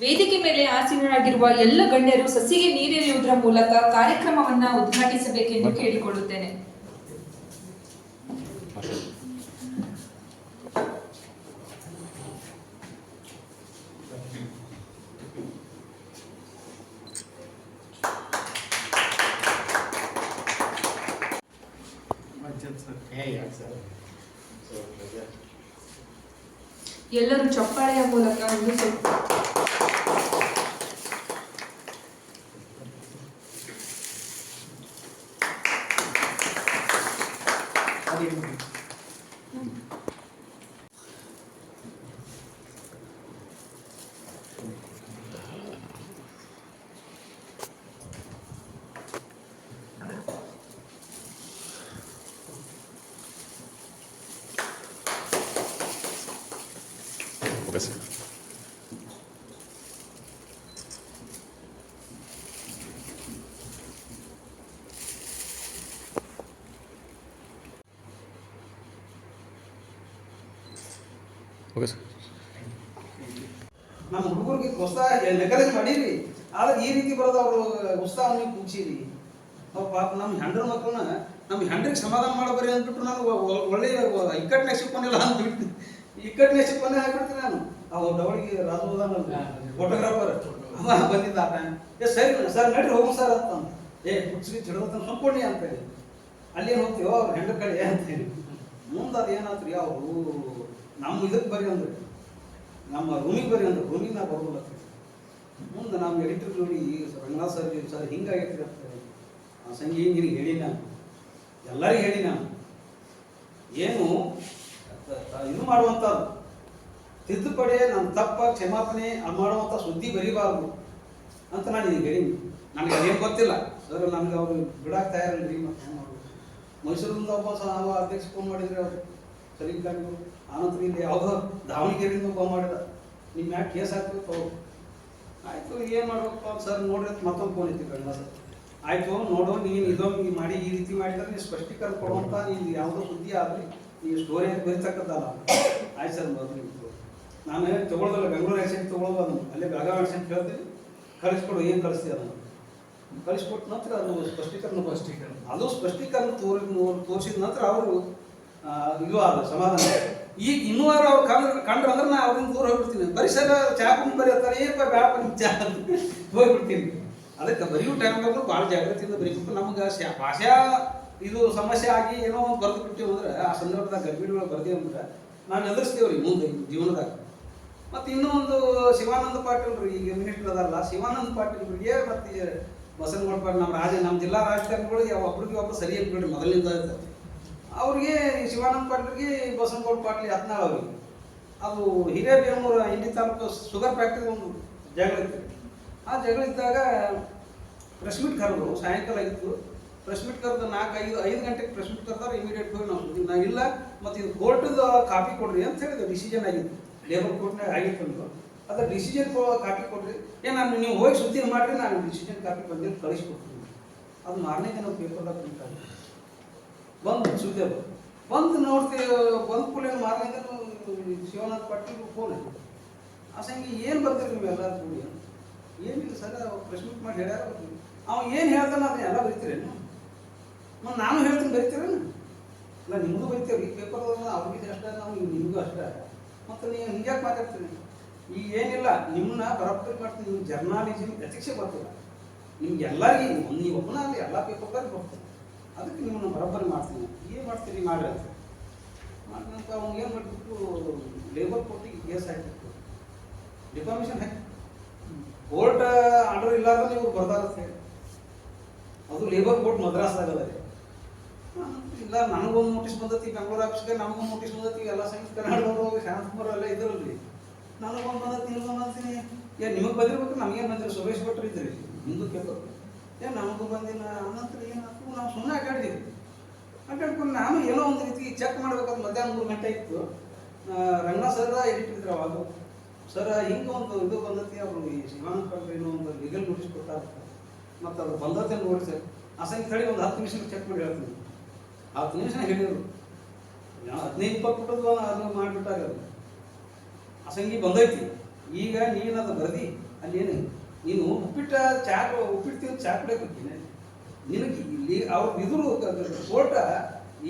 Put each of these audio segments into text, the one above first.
ವೇದಿಕೆ ಮೇಲೆ ಆಸೀನರಾಗಿರುವ ಎಲ್ಲ ಗಣ್ಯರು ಸಸಿಗೆ ನೀರೆರೆಯುವುದರ ಮೂಲಕ ಕಾರ್ಯಕ್ರಮವನ್ನ ಉದ್ಘಾಟಿಸಬೇಕೆಂದು ಕೇಳಿಕೊಳ್ಳುತ್ತೇನೆ ಎಲ್ಲರೂ ಚಪ್ಪಾಳೆಯ ಮೂಲಕ ಒಂದು ಸ್ವಲ್ಪ ಓಕೆ ಸರ್ ಓಕೆ ಸರ್ ನಮ್ಮ ಹುಡುಗರಿಗೆ ಉತ್ಸಾಹ ಎನ್ಕರೇಜ್ ಮಾಡೀರಿ? ಆದ್ರೆ ಈ ರೀತಿ ಬರೋದು ಅವರು ಉತ್ಸಾಹ ನೀವು ಕೂಚೀರಿ ಪಾಪ ನಮ್ಮ ಹೆಂಡ್ರ ಮಕ್ಕಳನ್ನ ನಮ್ಮ ಹೆಂಡ್ರಿಗೆ ಸಮಾಧಾನ ಮಾಡಬರಿ ಅಂದ್ಬಿಟ್ಟು ನಾನು ಒಳ್ಳೆಯ ಇಕ್ಕಟ್ಟನೆ ಸಿಕ್ಕೊಂಡಿಲ್ಲ ಅಂದ್ಬಿಟ್ಟು ಇಕ್ಕಟ್ಟನೆ ಸಿಕ್ಕೊಂಡೆ ಹಾಕ್ಬಿಡ್ತೀನಿ ನಾನು. ಅವ ಡವಳಿಗೆ ರಾಜು ಫೋಟೋಗ್ರಾಫರ್ ಅವ ಬಂದಿದ್ದ ಟೈಮ್ ಏ, ಸರಿ ಸರ್, ನಡ್ರಿ ಹೋಗು ಸರ್ ಅಂತ. ಏ, ಹುಚ್ಚಿಗೆ ಚಿಡದಂತ ಸಂಪೂರ್ಣಿ ಅಂತ ಹೇಳಿ. ಅಲ್ಲಿ ಏನು ಹೋಗ್ತೀವೋ ಅವ್ರ ಹೆಂಡ್ರ ಕಡೆ ಅಂತ ಹೇಳಿ. ಮುಂದೆ ಅದು ಏನಾತ್ರಿ ಅವರು ನಮ್ಮ ಇದಕ್ಕೆ ಬರೀ ಅಂದ್ರೆ. ನಮ್ಮ ರೂಮಿಗೆ ಬರ್ರಿ ಅಂದ್ರೆ ರೂಮಿಗೆ ನಾವು ಬರೋದಿಲ್ಲ ಮುಂದೆ ನಮ್ಮ ಎಡಿಟರ್ ಜೋಡಿ ರಂಗನಾಥ್ ಸರ್ ಸರ್ ಹಿಂಗಾಗೈತಿ ಅಂತ ಆ ಸಂಗಿ ನಿನಗೆ ಹೇಳಿ ನಾನು. ಎಲ್ಲರಿಗೂ ಹೇಳಿ ನಾನು. ಏನು ಇದು ಮಾಡುವಂಥದ್ದು. ತಿದ್ದುಪಡಿ, ನನ್ನ ತಪ್ಪ, ಕ್ಷಮಾಪಣೆ ಮಾಡುವಂಥ ಸುದ್ದಿ ಬರೀಬಾರ್ದು ಅಂತ ನಾನು ಈಗ ಹೇಳೀನಿ ನನಗೆ ಅದೇನು ಗೊತ್ತಿಲ್ಲ. ಸರ್, ನನಗೆ ಅವರು ಬಿಡಕ್ಕೆ ತಯಾರಿಲ್ಲ ಮತ್ತೆ ಏನು ಮಾಡೋದು? ಮೈಸೂರಿಂದ ಒಬ್ಬ ಸಹ ಅಧ್ಯಕ್ಷ ಫೋನ್ ಮಾಡಿದ್ರೆ ಅವರು ಸರಿ ಆನಂತರ ಇಲ್ಲಿ ಯಾವುದೋ ದಾವಣಗೆರೆಯಿಂದ ಒಬ್ಬ ಮಾಡಿದ. ನಿಮ್ಮ ಯಾಕೆ ಕೇಸ್ ಹಾಕ್ಬೇಕು ಆಯ್ತು ಏನು ಮಾಡ್ಬೇಕು ಸರ್ ನೋಡ್ರಿ ಮತ್ತೊಂದು ಫೋನ್ ಇತ್ತು ಕಣ್ಣ ಸರ್ ಆಯ್ತು ನೋಡು ನೀನು ಇದೊಂದು ಮಾಡಿ ಈ ರೀತಿ ಮಾಡಿದ್ರೆ ನೀವು ಸ್ಪಷ್ಟೀಕರಣ ಕೊಡುವಂತ ನೀನು ಯಾವುದೋ ಬುದ್ಧಿ ಆದ್ರಿ ನೀವು ಸ್ಟೋರಿ ಬರೀತಕ್ಕದ್ದಲ್ಲ. ಆಯ್ತು ಸರ್ ಮೊದಲು ನಾನು ತಗೊಳ್ಳೋದಲ್ಲ ಬೆಂಗಳೂರು ಆ್ಯಕ್ಸೆಂಟ್ ತೊಗೊಳ್ಳೋದು ಅದನ್ನು ಅಲ್ಲೇ ಬೆಳಗಾವಿ ಎಕ್ಸೆಂಟ್ ಹೇಳ್ತೀನಿ ಕಳಿಸ್ಕೊಡು ಏನು ಕಳಿಸ್ತೀವಿ ಅದನ್ನು. ಕಳಿಸ್ಕೊಟ್ಟ ನಂತರ ಅದು ಸ್ಪಷ್ಟೀಕರಣ ಸ್ಪಷ್ಟೀಕರಣ. ಅದು ಸ್ಪಷ್ಟೀಕರಣ ತೋರಿ ತೋರಿಸಿದ ನಂತರ ಅವರು ಇದು ಆದ ಸಮಾಧಾನ. ಈಗ ಇನ್ನೂರು ಅವ್ರು ಕಂಡ್ರೆ ಕಂಡ್ರೆ ಅಂದ್ರೆ ನಾ ಅವ್ರನ್ನ ದೂರ ಹೋಗ್ಬಿಡ್ತೀನಿ. ಪರಿಸರ ಸರ್ ಚಾಪನ್ ಬರೀ ಅಂತಾರೆ ಏನಪ್ಪ ಬ್ಯಾಡಪ್ಪ ನಿಮ್ಮ ಹೋಗ್ಬಿಡ್ತೀನಿ. ಅದಕ್ಕೆ ಬರೆಯೋ ಟೈಮ್ನಾಗೂ ಭಾಳ ಜಾಗೃತಿಯಿಂದ ಬರೀಬೇಕು. ನಮ್ಗೆ ಭಾಷಾ ಇದು ಸಮಸ್ಯೆ ಆಗಿ ಏನೋ ಒಂದು ಬರೆದು ಬಿಟ್ಟಿವಿ ಅಂದ್ರೆ ಆ ಸಂದರ್ಭದಾಗ ಗರ್ಭಿಣಿಗಳು ಬರ್ದೇವು ಅಂದ್ರೆ ನಾನು ಎದುರಿಸ್ತೇವ್ರಿ ಮುಂದೆ ಜೀವನದಾಗ. ಮತ್ತು ಇನ್ನೂ ಒಂದು ಶಿವಾನಂದ ಪಾಟೀಲ್ ರೀ, ಈಗ ಮಿನಿಸ್ಟರ್ ಅದಲ್ಲ ಶಿವಾನಂದ ಪಾಟೀಲ್ರಿಗೆ ಮತ್ತು ಬಸವನಗೌಡ ಪಾಟೀಲ್ ನಮ್ಮ ರಾಜ ನಮ್ಮ ಜಿಲ್ಲಾ ರಾಜಕಾರಣಿಗಳಿಗೆ ಒಬ್ರಿಗೆ ಒಬ್ಬರು ಸರಿ ಬಿಡ್ರಿ ಮೊದಲಿನಿಂದ. ಅವ್ರಿಗೆ ಶಿವಾನಂದ ಪಾಟೀಲ್ಗೆ ಬಸವನಗೌಡ ಪಾಟೀಲ್ ಹದಿನಾಳು ಅವ್ರಿಗೆ. ಅದು ಹಿರೇಬೇಮೂರು ಇಂಡಿ ತಾಲೂಕು ಶುಗರ್ ಫ್ಯಾಕ್ಟ್ರಿ ಒಂದು ಜಗಳ ಇತ್ತು. ಆ ಜಗಳ ಇದ್ದಾಗ ಪ್ರೆಸ್ ಮೀಟ್ ಕರೆದ್ರು, ಸಾಯಂಕಾಲ ಆಗಿತ್ತು. ಪ್ರೆಸ್ ಮೀಟ್ ಕರೆದು ನಾಲ್ಕು ಐದು ಐದು ಗಂಟೆಗೆ ಪ್ರೆಸ್ ಮೀಟ್ ಕರೆದ್ರೆ ಇಮಿಡಿಯೇಟ್ ಹೋಗಿ ನಾವು ನಾವು ಇಲ್ಲ, ಮತ್ತು ಇದು ಕೋರ್ಟದ ಕಾಪಿ ಕೊಡ್ರಿ ಅಂತ ಹೇಳಿದ್ರು. ಡಿಸಿಷನ್ ಆಗಿತ್ತು. ಲೇಬರ್ ಕೋರ್ಟ್ನಾಗ ಆಗಿತ್ತು ಅಂತ ಅದ್ರ ಡಿಸಿಷನ್ ಕಾಪಿ ಕೊಡ್ರಿ ಏ, ನಾನು ನೀವು ಹೋಗಿ ಸುದ್ದಿ ಮಾಡಿರಿ, ನಾನು ಡಿಸಿಷನ್ ಕಾಪಿ ಬಂದಿದ್ದು ಕಳಿಸ್ಕೊಡ್ತೀನಿ. ಅದು ಮಾರನೇ ದಿನ ಪೇಪರ್ದಾಗ ಪ್ರಿಂಟ್ ಬಂದು ಅದು ಬಂದು ನೋಡ್ತೀವಿ, ಬಂದು ಕೂಡಲೇ ಮಾರನೇ ದಿನ ಶಿವನಾಥ್ ಪಾಟೀಲ್ ಫೋನ್ ಆ ಸಂಗಿ ಏನು ಬರ್ತೀರಿ ನೀವು ಎಲ್ಲರೂ ಕೂಡಿ ಏನಿಲ್ಲ ಸರ್ ಪ್ರೆಸ್ ಮಾಡಿ ಹೇಳ್ಯಾರ ಅವ ಏನು ಹೇಳ್ತಾನೆ ಅದನ್ನ ಎಲ್ಲ ಬರಿತೀರೇನು? ಮತ್ತು ನಾನು ಹೇಳ್ತೀನಿ ಬರಿತೀರೇನು? ಇಲ್ಲ, ನಿಮಗೂ ಬರಿತೀವಿ, ಈ ಪೇಪರ್ ಅವ್ರಿಗೆ ಅಷ್ಟೇ, ನಾವು ನಿಮಗೂ ಅಷ್ಟೇ. ಮತ್ತು ನೀವು ಹಿಂಗ್ಯಾಕೆ ಮಾತಾಡ್ತೀನಿ ಈಗ ಏನಿಲ್ಲ ನಿಮ್ಮನ್ನ ಬರೋಬ್ಬರಿ ಮಾಡ್ತೀನಿ ನಿಮ್ಮ ಜರ್ನಾಲಿಸಮ್ ಎಥಿಕ್ಸೇ ಬರ್ತಿಲ್ಲ. ನಿಮ್ಗೆ ಎಲ್ಲರಿಗೂ ನೀವು ಒಬ್ಬನ ಎಲ್ಲ ಪೇಪರ್ ಬರ್ತೀನಿ ಅದಕ್ಕೆ ನಿಮ್ಮನ್ನು ಬರೋಬ್ಬರಿ ಮಾಡ್ತೀನಿ. ಏನು ಮಾಡ್ತೀರಿ? ಮಾಡ್ರಿ ಅಂತ. ಮಾಡಿದಂತ ಅವ್ನು ಏನು ಮಾಡಿಬಿಟ್ಟು ಲೇಬರ್ ಕೋರ್ಟಿಗೆ ಕೇಸ್ ಹಾಕಿಬಿಟ್ಟು ಡಿಫಾರ್ಮೇಷನ್ ಹಾಕಿ. ಕೋರ್ಟ್ ಆರ್ಡರ್ ಅಂದ್ರೆ ನೀವು ಬರ್ದಾರತ್ತೆ ಅದು ಲೇಬರ್ ಕೋರ್ಟ್ ಆಗಲ್ಲ ರೀ. ಇಲ್ಲ, ನನಗೊಂದು ನೋಟಿಸ್ ಬಂದತಿ, ಬೆಂಗಳೂರು ಆಫೀಸ್ಗೆ ನಮಗೊಂದು ನೋಟಿಸ್ ಬಂದತಿ, ಎಲ್ಲ ಸಂಯುಕ್ತ ಕರ್ನಾಟಕದವರು ಶಾಂತಕುಮಾರ್ ಎಲ್ಲ ಇದ್ರಲ್ಲಿ ನನಗೊಂದು ಬಂದತಿ ನಿಮ್ಗೊಂದು ಅಂತೀನಿ ನಿಮಗೆ ಬಂದಿರ್ಬೇಕು? ನಮಗೇನು ಬಂದಿರಿ ಸುರೇಶ್ ಭಟ್ರು ಇದ್ರಿ. ನಿಮ್ದು ಪೇಪರ್ ಏ, ನಮಗೂ ಬಂದಿಲ್ಲ. ಅನ್ನಂತರ ಏನಾಯ್ತು ನಾವು ಸುಮ್ಮನೆ ಆಟಾಡಿದ್ವಿ ಅಡ್ಡಾಡ್ಕೊಂಡು ನಾನು ಏನೋ ಒಂದು ರೀತಿ ಚೆಕ್ ಮಾಡ್ಬೇಕಾದ್ರೆ ಮಧ್ಯಾಹ್ನ ಮೂರು ಗಂಟೆ ಇತ್ತು. ರಂಗ ಸರ ಎಡಿಟ್ ಅವಾಗ. ಸರ್ ಹಿಂಗೆ ಒಂದು ಇದು ಬಂದತಿ, ಅವರು ಈ ಶಿವಾನಂದ ಏನೋ ಒಂದು ಲೀಗಲ್ ನೋಟಿಸ್ ಕೊಟ್ಟಾರ ಮತ್ತು ಅದು ಬಂದತೆ ನೋಡಿ ಸರ್ ಅಸಂಖ್ಯ ತಳಿ ಒಂದು ಹತ್ತು ನಿಮಿಷ ಚೆಕ್ ಮಾಡಿ ಹೇಳ್ತೀನಿ. ಹತ್ತು ನಿಮಿಷ ಹೇಳಿದರು. ಹದಿನೈದು ಇಪ್ಪತ್ತು ಪುಟದ ಅದನ್ನು ಮಾಡಿಬಿಟ್ಟಾಗ ಅದು ಅಸಂಗಿ ಬಂದೈತಿ. ಈಗ ನೀನು ಅದು ಬರ್ದಿ, ಅಲ್ಲಿ ಏನು? ನೀನು ಉಪ್ಪಿಟ್ಟ ಚಾ ಉಪ್ಪಿಟ್ಟು ತಿಂದು ಚಾ ಕುಡಿಯಕ್ಕೆ ಹೋಗ್ತೀನಿ ನಿನಗೆ ಇಲ್ಲಿ ಅವ್ರ ಇದ್ರು ಕೋರ್ಟ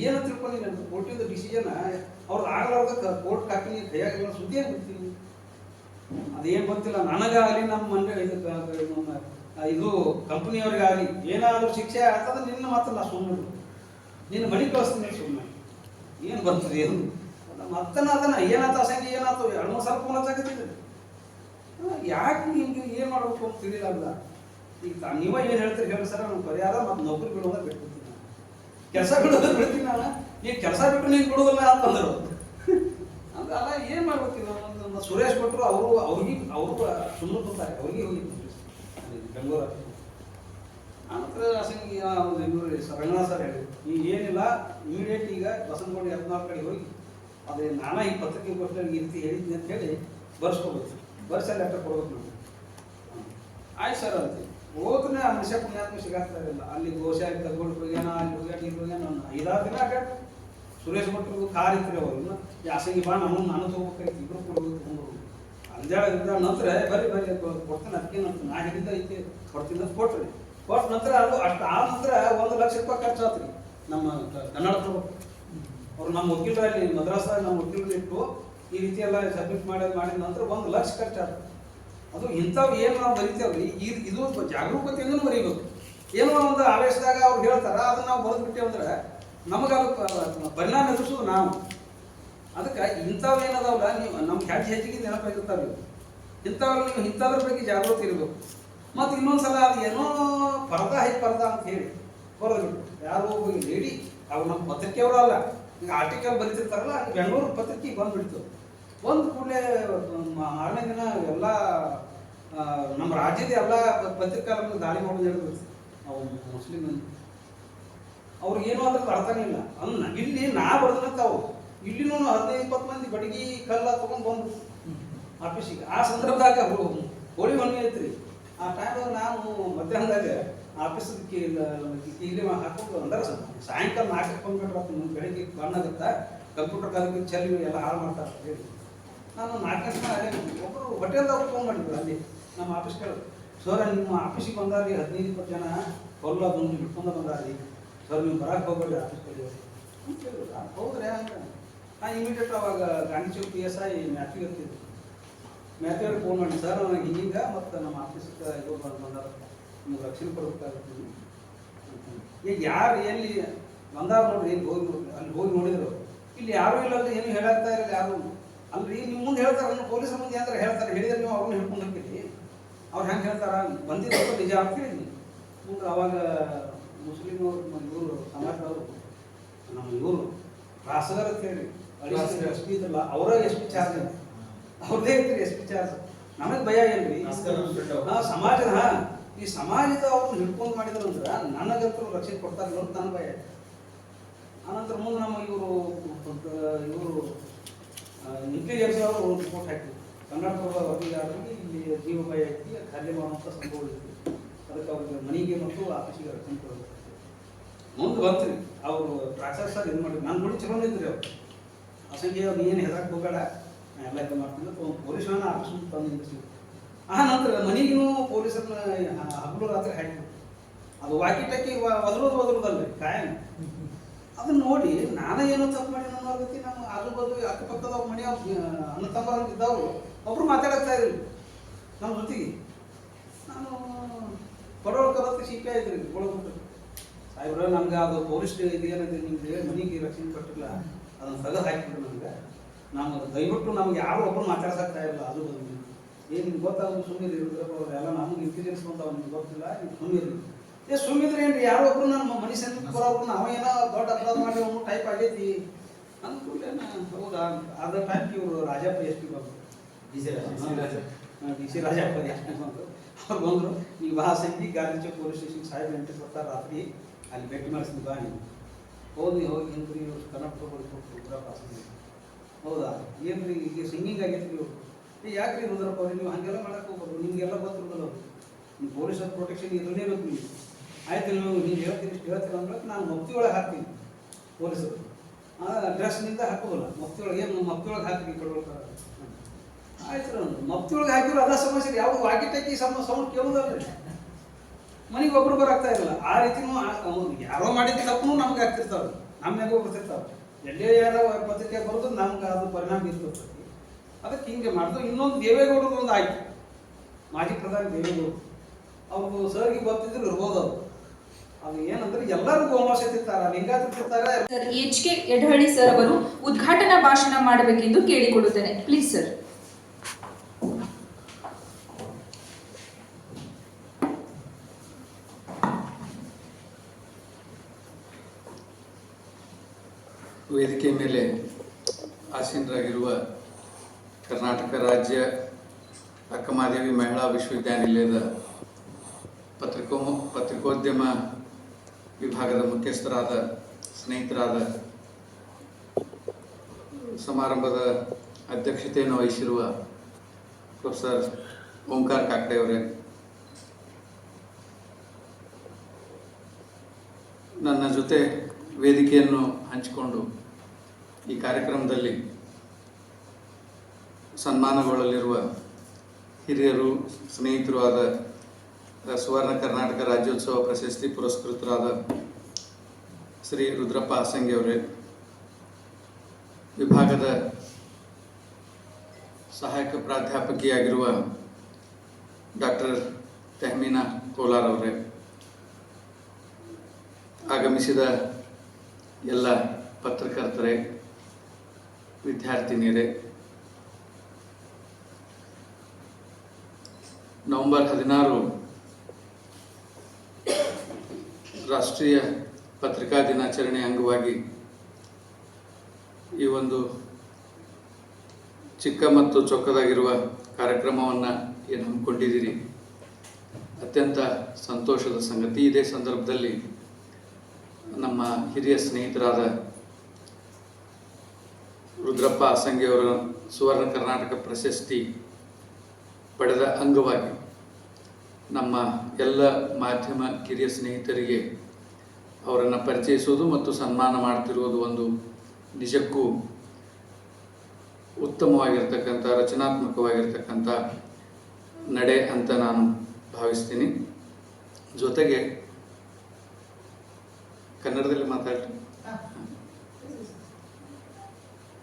ಏನು ತಿಳ್ಕೊಂಡು ನೀನು? ಕೋರ್ಟಿಂದ ಡಿಸಿಷನ್ ಅವ್ರು ಆಗಲಾರ್ದ ಕೋರ್ಟ್ ಹಾಕಿ ನೀನು ಕೈಯಾಗ ಸುದ್ದಿ ಬಿಡ್ತೀನಿ? ಅದೇನು ಗೊತ್ತಿಲ್ಲ, ನನಗಾಗಲಿ ನಮ್ಮ ಮಂಡ್ಯ ಇದು ಕಂಪ್ನಿಯವ್ರಿಗಾಗಲಿ ಏನಾದರೂ ಶಿಕ್ಷೆ ಆಗ್ತದ ನಿನ್ನ ಮಾತ್ರ ನಾ ಸುಮ್ಮನೆ ನಿನ್ನ ಮನೆ ಕಳಿಸ್ತೀನಿ ಸುಮ್ಮನೆ ಏನು ಬರ್ತದೆ? ಏನು ಮತ್ತೆ ಅದನ್ನ ಏನಾತ ಅಸಂಗೆ ಏನಾಯ್ತು ಎರಡು ಮೂರು ಸಾವಿರ ಯಾಕೆ ನಿಮ್ಗೆ ಏನು ಮಾಡ್ಬೇಕು ಅಂತ ತಿಳಿಯಲ್ಲ. ಈಗ ನೀವ ಏನು ಹೇಳ್ತೀರಿ ಹೇಳಿ ಸರ್ ನಾನು ಪರಿಹಾರ ಮತ್ತು ನೌಕರಿ ಬಿಡೋದ ಬಿಟ್ಬಿಡ್ತೀನಿ ನಾನು. ಕೆಲಸ ಬಿಡೋದ ಬಿಡ್ತೀನಿ ನಾನು. ಈಗ ಕೆಲಸ ಬಿಟ್ಟು ನೀನು ಬಿಡೋದಿಲ್ಲ ಅಂತಂದ್ರು ಅಂದ್ರೆ. ಅಲ್ಲ, ಏನು ಮಾಡ್ಬೇಕು ಒಂದು ಸುರೇಶ್ ಭಟ್ರು ಅವರು ಅವ್ರಿಗೆ ಅವರು ಸುಮ್ಮನೆ ಬರ್ತಾರೆ ಅವ್ರಿಗೆ ಹೋಗಿ ಬೆಂಗಳೂರು ಆನಂತರ ಅಸಂಗಿ ಸರ್, ರಂಗನಾಥ್ ಸರ್ ಹೇಳಿ. ಈಗ ಏನಿಲ್ಲ ಇಮಿಡಿಯೇಟ್ ಈಗ ಬಸವನಗೌಡ ಹದಿನಾಲ್ಕು ಕಡೆ ಹೋಗಿ, ಅದೇ ನಾನಾ ಈ ಪತ್ರಿಕೆ ಕೊಟ್ಟು ಈ ಹೇಳಿದ್ನಿ ಅಂತ ಹೇಳಿ ಬರ್ಸ್ಕೊಬೇಕು. ಬರ್ಸಿ ಲೆಟರ್ ಕೊಡ್ಬೇಕು ನಾವು ಆಯ್ತು ಸರ್ ಅಂತ ಹೋದ್ರೆ ಆ ಮನುಷ್ಯ ಪುಣ್ಯಾತ್ಮ ಇರಲಿಲ್ಲ. ಅಲ್ಲಿ ಆಗಿ ತಗೊಂಡು ಹೋಗ್ಯಾನ ಅಲ್ಲಿ ಹೋಗ್ಯಾನ ಇಲ್ಲಿ ಹೋಗ್ಯಾನ ಐದಾರು ದಿನ ಆಗ ಸುರೇಶ್ ಭಟ್ರು ಕಾರ್ ಇತ್ತು ಅವ್ರನ್ನ ಯಾಸಂಗಿ ಬಾ ನಾನು ನಾನು ತಗೋಬೇಕಾಯ್ತು. ಇಬ್ರು ಕೊಡ್ಬೇಕು ತಗೊಂಡು ಅಂದೇಳ ನಂತರ ಬರ್ರಿ ಬರ್ರಿ ಕೊಡ್ತಾನೆ, ಅದಕ್ಕೆ ನಂತರ ನಾ ಹಿಡಿದ ಐತೆ. ಕೊಡ್ತೀನಿ ಅಂತ ಕೊಟ್ರಿ. ಕೊಟ್ಟ ನಂತರ ಅದು ಅಷ್ಟು ಆ ನಂತರ ಒಂದು ಲಕ್ಷ ರೂಪಾಯಿ ಖರ್ಚಾತ್ರಿ. ನಮ್ಮ ಕ- ಕನ್ನಡ ಅವ್ರು ನಮ್ಮ ವಕೀಲರಲ್ಲಿ ಮದ್ರಾಸ್ ನಮ್ಮ ವಕೀಲರು ಇಟ್ಟು ಈ ರೀತಿ ಎಲ್ಲ ಸಬ್ಮಿಟ್ ಮಾಡೋದು ಮಾಡಿದ ನಂತರ ಒಂದು ಲಕ್ಷ ಖರ್ಚಾದ ಅದು. ಇಂಥವು ಏನು ನಾವು ಬರಿತೇವ್ರಿ? ಇದು ಇದು ಜಾಗರೂಕತೆಯಿಂದ ಬರೀಬೇಕು. ಏನೋ ಒಂದು ಆವೇಶದಾಗ ಅವ್ರು ಹೇಳ್ತಾರ, ಅದನ್ನ ನಾವು ಬರೆದು ಅಂದ್ರೆ ನಮಗೆ ಅದು ಪರಿಣಾಮ ಎದುರಿಸೋದು ನಾವು. ಅದಕ್ಕೆ ಇಂಥವು ಏನದಾವಲ್ಲ ನೀವು ನಮ್ಗೆ ಹೆಚ್ಚು ಹೆಚ್ಚಿಗೆ ನೆನಪಾಗಿರ್ತಾವೆ ಇಂಥವ್ರ ನೀವು ಇಂಥದ್ರ ಬಗ್ಗೆ ಜಾಗೃತಿ ಇರಬೇಕು. ಮತ್ತು ಇನ್ನೊಂದು ಸಲ ಅದು ಏನೋ ಪರ್ದ ಹೈ ಪರ್ದ ಅಂತ ಹೇಳಿ ಬರೋದು ಯಾರೋ ಒಬ್ಬ ಲೇಡಿ ಅವ್ರು ನಮ್ಮ ಪತ್ರಿಕೆಯವರು ಅಲ್ಲ, ಈಗ ಆರ್ಟಿಕಲ್ ಬರೀತಿರ್ತಾರಲ್ಲ ಬೆಂಗಳೂರು ಪತ್ರಿಕೆಗೆ ಬಂದ್ಬಿಡ್ತು. ಒಂದು ಕೂಡಲೇ ಮಾರನೇ ದಿನ ಎಲ್ಲ ನಮ್ಮ ರಾಜ್ಯದ ಎಲ್ಲ ಪ- ಪತ್ರಿಕಾ ರಂಗದ ದಾಳಿ ಮಾಡೋದು ಹೇಳಿದ್ರು ಅವ್ರು ಮುಸ್ಲಿಮ್ ಅವ್ರಿಗೆ ಏನೂ ಅದ್ರದ್ದು ಅರ್ಥನೇ ಇಲ್ಲ ಅನ್ನ ಇಲ್ಲಿ ನಾ ಬರ್ದಂತ ಅವು. ಇಲ್ಲಿನೂ ಹದಿನೈದು, ಇಪ್ಪತ್ತು ಮಂದಿ ಬಡಗಿ ಕಲ್ಲ ತಗೊಂಡ್ ಬಂದು ಆಫೀಸಿಗೆ. ಆ ಸಂದರ್ಭದಾಗ ಹೋಳಿ ಹುಣ್ಣಿಮೆ ಐತ್ರಿ. ಆ ಟೈಮ್ದಾಗ ನಾನು ಮಧ್ಯಾಹ್ನದಾಗ ಆಫೀಸ್ ಇಲ್ಲಿ ಹಾಕೊಂಡು ಅಂದ್ರೆ ಸಾಯಂಕಾಲ ನಾಲ್ಕಕ್ಕೆ ಕಂಪ್ಯೂಟರ್ ಮುಂದೆ ಬೆಳಿಗ್ಗೆ ಬಣ್ಣಾಗತ್ತ ಕಂಪ್ಯೂಟರ್ ಕಾಲಕ್ಕೆ ಚಲಿ ಎಲ್ಲ ಹಾಳು ಮಾಡ್ತಾರೆ ಹೇಳಿ ನಾನು ನಾಲ್ಕು ಒಬ್ಬರು ಹೋಟೆಲ್ದವ್ರು ಫೋನ್ ಮಾಡಿದ್ರು ಅಲ್ಲಿ, ನಮ್ಮ ಆಫೀಸ್ಗಳು ಸರ್ ನಿಮ್ಮ ಆಫೀಸಿಗೆ ಬಂದಾರಿ ಹದಿನೈದು, ಇಪ್ಪತ್ತು ಜನ ಕೊಲ್ಲ ಬಂದು ಹಿಡ್ಕೊಂಡು ಬಂದಾರಿ ಸರ್, ನೀವು ಬರಕ್ಕೆ ಹೋಗ್ಬೇಡಿ ಆಫೀಸ್ ಕಡೆ ಅಂತ ಹೌದ್ರಿ, ಹಂಗೆ. ನಾನು ಇಮಿಡಿಯೇಟ್ ಅವಾಗ Gandhi Chowk P S I Mathew ಇರ್ತಿದ್ರು ಮ್ಯಾಥ್ಯೂ ಫೋನ್ ಮಾಡಿ ಸರ್, ನನಗೆ ಹಿಂಗ ಮತ್ತು ನಮ್ಮ ಆಫೀಸ್ಗೆ ಇದು ಬಂದು ಬಂದಾರ ನಿಮ್ಗೆ ರಕ್ಷಣೆ ಅಂತ. ಈಗ ಯಾರು ಎಲ್ಲಿ ಬಂದಾರ ನೋಡ್ರಿ ಹೋಗಿ ಅಲ್ಲಿ ಹೋಗಿ ನೋಡಿದ್ರು. ಇಲ್ಲಿ ಯಾರು ಇಲ್ಲ ಏನು ಹೇಳಾಗ್ತಾ ಇರಲಿಲ್ಲ ಯಾರು. ಅಲ್ರಿ ನಿಮ್ಮ ಮುಂದೆ ಹೇಳ್ತಾರೆ ಪೊಲೀಸ್ ಮುಂದೆ ಅಂದ್ರೆ ಹೇಳ್ತಾರೆ ಹೇಳಿದ್ರೆ ನೀವು ಅವ್ರನ್ನ ಹಿಡ್ಕೊಂಡು ಹೋಗ್ತೀರಿ ಅವ್ರು ಹೆಂಗೆ ಹೇಳ್ತಾರ ಬಂದಿದ್ದು ನಿಜ ಆಗ್ತೀರಿ ಮುಂದೆ ಅವಾಗ ಮುಸ್ಲಿಂ ಇವರು ಸಮಾಜದವರು ನಮ್ಮ ಇವರು ರಾಸಗರ್ ಅಂತ ಹೇಳಿ ಎಸ್ ಪಿ ಇದ್ರಲ್ಲ ಅವರ ಎಸ್ ಪಿ ಚಾರ್ಜ್ ಅವ್ರದ್ದೇ ಐತ್ರಿ ಎಸ್ ಪಿ ಚಾರ್ಜ್. ನನಗೆ ಭಯ ಏನ್ರಿ. ಸಮಾಜದ ಹಾ. ಈ ಸಮಾಜದ ಅವ್ರನ್ನ ಹಿಡ್ಕೊಂಡು ಮಾಡಿದ್ರು ಅಂದ್ರೆ ನನಗಂತೂ ರಕ್ಷಣೆ ಕೊಡ್ತಾರೆ ಅಂತ ನನ್ನ ಭಯ. ಆನಂತರ ಮುಂದೆ ನಮ್ಮ ಇವರು ಇವರು ಇಂಟೆಲಿಜೆನ್ಸ್ ಅವರು ಒಂದು ರಿಪೋರ್ಟ್ ಹಾಕಿದ್ರು ಕನ್ನಡಪ್ರಭ ವರದಿಗಾರರಿಗೆ ಇಲ್ಲಿ ಜೀವ ಭಯ ಐತಿ ಖಾಲಿ ಮಾಡುವಂಥ ಸಂಭವ ಐತಿ ಅದಕ್ಕೆ ಅವ್ರಿಗೆ ಮನೆಗೆ ಮತ್ತು ಆಫೀಸಿಗೆ ರಕ್ಷಣೆ ಕೊಡಬೇಕು ಮುಂದೆ ಬಂತ್ರಿ ಅವರು ಟ್ರಾಕ್ಸರ್ ಸರ್ ಇದು ಮಾಡಿದ್ರು ನಾನು ನೋಡಿ ಚಲೋ ಇದ್ರಿ ಅವ್ರು. ಅಸಂಖ್ಯ ಅವ್ರು ಏನು ಹೆದರಕ್ಕೆ ಹೋಗಬೇಡ. ನಾ ಎಲ್ಲ ಇದು ಮಾಡ್ತೀನಿ. ಒಂದು ಪೊಲೀಸರನ್ನ ಆಫೀಸ್ ತಂದು ನಿಲ್ಲಿಸಿದ್ರು ಆ ನಂತರ ಮನೆಗೂ ಪೊಲೀಸರನ್ನ ಹಗಲು ರಾತ್ರಿ ಹಾಕಿ ಅದು ವಾಕಿ ಟಾಕಿ ಒದರೋದು ರೀ ಕಾಯಂ. ಅದನ್ನ ನೋಡಿ ನಾನು ಏನೋ ತಪ್ಪು ಮಾಡಿ ನನ್ನ ಗತಿ ನಮ್ಮ ಆಜು ಬಾಜು ಅಕ್ಕಪಕ್ಕದ ಮನೆ ಅಣ್ಣ ತಮ್ಮ ಒಬ್ರು ಮಾತಾಡಕ್ತಾ ಇರಲಿಲ್ಲ ನಮ್ಮ ಜೊತೆಗೆ. ನಾನು ಕದಕ್ಕೆ ಸಿ ಪಿ ಐತ್ರಿ ಕೊಡೋದು ಸಾಹೇಬ್ರ, ನಮ್ಗೆ ಅದು ಪೊಲೀಸ್ ಇದು ಏನಿದೆ ನಿಮ್ಗೆ ಮನೆಗೆ ರಕ್ಷಣೆ ಕೊಟ್ಟಿಲ್ಲ. ಅದನ್ನ ತೆಗೆದು ಹಾಕಿಬಿಡ್ರಿ ನಮ್ಗೆ. ನಾವು ದಯವಿಟ್ಟು ನಮ್ಗೆ ಯಾರು ಒಬ್ಬರು ಮಾತಾಡ್ಸಕ್ತಾ ಇಲ್ಲ ಅದು ಬಂದು ಏನು ನಿಮ್ಗೆ ಗೊತ್ತಾಗೋದು ಸುಮ್ಮನೆ ಇರುದ್ರಪ್ಪ ಅವರೆಲ್ಲ ನಮ್ಗೆ ಇಂಟೆಲಿಜೆನ್ಸ್ ಬಂದವ, ನಿಮ್ಗೆ ಗೊತ್ತಿಲ್ಲ, ನೀವು ಸುಮ್ಮನೆ ಏ ಸುಮ್ಮಿದ್ರೆ ಏನ್ರಿ? ಯಾರೋ ಒಬ್ರು ನನ್ನ ಮನುಷ್ಯನ ಬರೋರು ನಾವು ಏನೋ ದೊಡ್ಡ ಅಪರಾಧ ಮಾಡಿ ಒಂದು ಟೈಪ್ ಆಗೈತಿ. ಅಂದ ಹೌದಾ? ಅದ ಟೈಪ್ ಇವರು ರಾಜಪ್ಪ ಎಷ್ಟು ಬಂದರು. D C. D C Rajappa ಬಂದರು. ಅವ್ರು ಬಂದರು. ನೀವು ಬಾ ಸಂಗಿ ಗಾಂಧಿ ಚೌಕ್ ಪೊಲೀಸ್ ಸ್ಟೇಷನ್ ಸಾಹೇಬ್ ಎಂಟು ಕೊಡ್ತಾರೆ ರಾತ್ರಿ ಅಲ್ಲಿ ಭೇಟಿ ಮಾಡಿಸ್ತೀನಿ ಬಾ ನೀವು. ಹೋಗಿ ಹೋಗಿ ಇವ್ರು ಕರ್ನಾಟಕ ಕೊಡ್ಬೇಕು ರುದ್ರಪ್ಪ ಸಂಗಿ ಹೌದಾ? ಏನ್ರಿ ಈಗ ಸಿಂಗಿಂಗ್ ಆಗೈತ್ರಿ ಇವರು. ಏ ರೀ ರುದ್ರಪ್ಪ ಅವ್ರಿ ನೀವು ಹಂಗೆಲ್ಲ ಮಾಡಕ್ಕೆ ಹೋಗ್ಬೋದು ನಿಮಗೆಲ್ಲ ಗೊತ್ತಿರೋದಲ್ಲ ನೀವು ಪೊಲೀಸರ ಪ್ರೊಟೆಕ್ಷನ್ ಇರಲೇಬೇಕು ನೀವು ಆಯ್ತು ನೀವು ನೀವು ಹೇಳ್ತೀನಿ ಹೇಳ್ತೀರ ಅಂದ್ರೆ ನಾನು ಮಕ್ತಿ ಒಳಗೆ ಹಾಕ್ತೀನಿ, ಪೊಲೀಸರು. ಡ್ರೆಸ್ನಿಂದ ಹಾಕೋಲ್ಲ, ಮುಕ್ತಿ ಏನು ಮುಕ್ತಿ ಹಾಕ್ತೀನಿ ಕೊಡ್ಬೇಕು ಆಯ್ತು ಹಾಕಿರೋ ಅದ ಸಮಸ್ಯೆ, ಯಾವುದು ವಾಕಿಟಕ್ಕಿ ಸಮ, ಸೌಂಡ್ ಕೇಳೋದಲ್ಲ ಮನೆಗೆ ಒಬ್ರು ಬರಾಗ್ತಾ ಇರಲ್ಲ, ಆ ರೀತಿನೂ ಅವ್ರು ಯಾರೋ ಮಾಡಿದ ತಪ್ಪು ನಮ್ಗೆ ಆಗ್ತಿರ್ತಾವೆ ನಮ್ಮೆಗೂ ಬರ್ತಿರ್ತಾವೆ ಎಲ್ಲೇ ಯಾರೋ ಪತ್ರಿಕೆ ಬರೋದು, ನಮ್ಗೆ ಅದು ಪರಿಣಾಮ ಬೀರ್ತದೆ. ಅದಕ್ಕೆ ಹಿಂಗೆ ಮಾಡಿದ್ರು ಇನ್ನೊಂದು ದೇವೇಗೌಡರು ಒಂದು ಆಯ್ತು. ಮಾಜಿ ಪ್ರಧಾನಿ ದೇವೇಗೌಡರು. ಅವರು ಸರ್ಗೆ ಬರ್ತಿದ್ರು ಇರ್ಬೋದು ಅದು ಅದು ಏನಂದ್ರೆ ಎಲ್ಲರಿಗೂ ತಿಂತಾರೆ ತಿಂತಾರೆ. Sir H K Yadahalli sir ಅವರು ಉದ್ಘಾಟನಾ ಭಾಷಣ ಮಾಡಬೇಕೆಂದು ಕೇಳಿಕೊಳ್ಳುತ್ತೇನೆ. ಪ್ಲೀಸ್ ಸರ್ ವೇದಿಕೆ ಮೇಲೆ ಆಸೀನರಾಗಿರುವ ಕರ್ನಾಟಕ ರಾಜ್ಯ ಅಕ್ಕಮಹಾದೇವಿ ಮಹಿಳಾ ವಿಶ್ವವಿದ್ಯಾನಿಲಯದ ಪತ್ರಿಕೋ ಪತ್ರಿಕೋದ್ಯಮ ವಿಭಾಗದ ಮುಖ್ಯಸ್ಥರಾದ, ಸ್ನೇಹಿತರಾದ ಸಮಾರಂಭದ ಅಧ್ಯಕ್ಷತೆಯನ್ನು ವಹಿಸಿರುವ ಪ್ರೊಫೆಸರ್ ಓಂಕಾರ ಕಾಕಡೆ ಅವರೇ. ನನ್ನ ಜೊತೆ ವೇದಿಕೆಯನ್ನು ಹಂಚಿಕೊಂಡು ಈ ಕಾರ್ಯಕ್ರಮದಲ್ಲಿ ಸನ್ಮಾನಗೊಳ್ಳಲಿರುವ ಹಿರಿಯರು, ಸ್ನೇಹಿತರು ಆದ ಸುವರ್ಣ ಕರ್ನಾಟಕ ರಾಜ್ಯೋತ್ಸವ ಪ್ರಶಸ್ತಿ ಪುರಸ್ಕೃತರಾದ ಶ್ರೀ ರುದ್ರಪ್ಪ ಅಸಂಗಿ ಅವರೇ. ವಿಭಾಗದ ಸಹಾಯಕ ಪ್ರಾಧ್ಯಾಪಕಿಯಾಗಿರುವ ಡಾಕ್ಟರ್ ತೆಹಮೀನಾ ಕೋಲಾರ್ ಅವರೇ. ಆಗಮಿಸಿದ ಎಲ್ಲ ಪತ್ರಕರ್ತರೇ, ವಿದ್ಯಾರ್ಥಿನಿಯರೇ, ನವೆಂಬರ್ ಹದಿನಾರು ರಾಷ್ಟ್ರೀಯ ಪತ್ರಿಕಾ ದಿನಾಚರಣೆ ಅಂಗವಾಗಿ ಈ ಒಂದು ಚಿಕ್ಕ ಮತ್ತು ಚೊಕ್ಕದಾಗಿರುವ ಕಾರ್ಯಕ್ರಮವನ್ನು ಏನು ಹಮ್ಮಿಕೊಂಡಿದ್ದೀರಿ? ಅತ್ಯಂತ ಸಂತೋಷದ ಸಂಗತಿ. ಇದೇ ಸಂದರ್ಭದಲ್ಲಿ ನಮ್ಮ ಹಿರಿಯ ಸ್ನೇಹಿತರಾದ ರುದ್ರಪ್ಪ ಅಸಂಗಿಯವರ ಸುವರ್ಣ ಕರ್ನಾಟಕ ಪ್ರಶಸ್ತಿ ಪಡೆದ ಅಂಗವಾಗಿ ನಮ್ಮ ಎಲ್ಲ ಮಾಧ್ಯಮ ಕಿರಿಯ ಸ್ನೇಹಿತರಿಗೆ ಅವರನ್ನು ಪರಿಚಯಿಸುವುದು ಮತ್ತು ಸನ್ಮಾನ ಮಾಡ್ತಿರುವುದು ಒಂದು ನಿಜಕ್ಕೂ ಉತ್ತಮವಾಗಿರ್ತಕ್ಕಂಥ ರಚನಾತ್ಮಕವಾಗಿರ್ತಕ್ಕಂಥ ನಡೆ ಅಂತ ನಾನು ಭಾವಿಸ್ತೀನಿ. ಜೊತೆಗೆ ಕನ್ನಡದಲ್ಲಿ ಮಾತಾಡ್ರಿ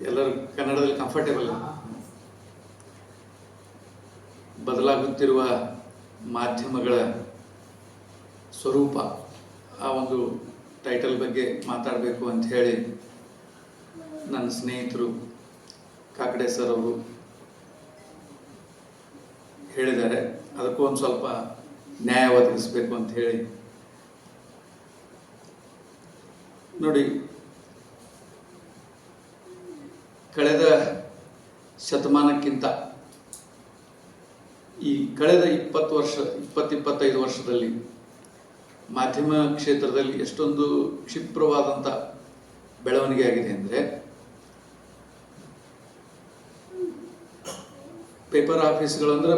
ಎಲ್ಲರೂ ಕನ್ನಡದಲ್ಲಿ ಕಂಫರ್ಟೇಬಲ್ ಬದಲಾಗುತ್ತಿರುವ ಮಾಧ್ಯಮಗಳ ಸ್ವರೂಪ ಆ ಒಂದು ಟೈಟಲ್ ಬಗ್ಗೆ ಮಾತಾಡಬೇಕು ಅಂತ ಹೇಳಿ ನನ್ನ ಸ್ನೇಹಿತರು ಕಾಕಡೆ ಸರ್ ಅವರು ಹೇಳಿದ್ದಾರೆ. ಅದಕ್ಕೂ ಒಂದು ಸ್ವಲ್ಪ ನ್ಯಾಯ ಒದಗಿಸ್ಬೇಕು ಅಂತ ಹೇಳಿ. ನೋಡಿ, ಕಳೆದ ಶತಮಾನಕ್ಕಿಂತ ಈ ಕಳೆದ ಇಪ್ಪತ್ತು ವರ್ಷ, ಇಪ್ಪತ್ತು ಇಪ್ಪತ್ತೈದು ವರ್ಷದಲ್ಲಿ ಮಾಧ್ಯಮ ಕ್ಷೇತ್ರದಲ್ಲಿ ಎಷ್ಟೊಂದು ಕ್ಷಿಪ್ರವಾದಂಥ ಬೆಳವಣಿಗೆ ಆಗಿದೆ ಅಂದರೆ ಪೇಪರ್ ಆಫೀಸ್ಗಳಂದ್ರೆ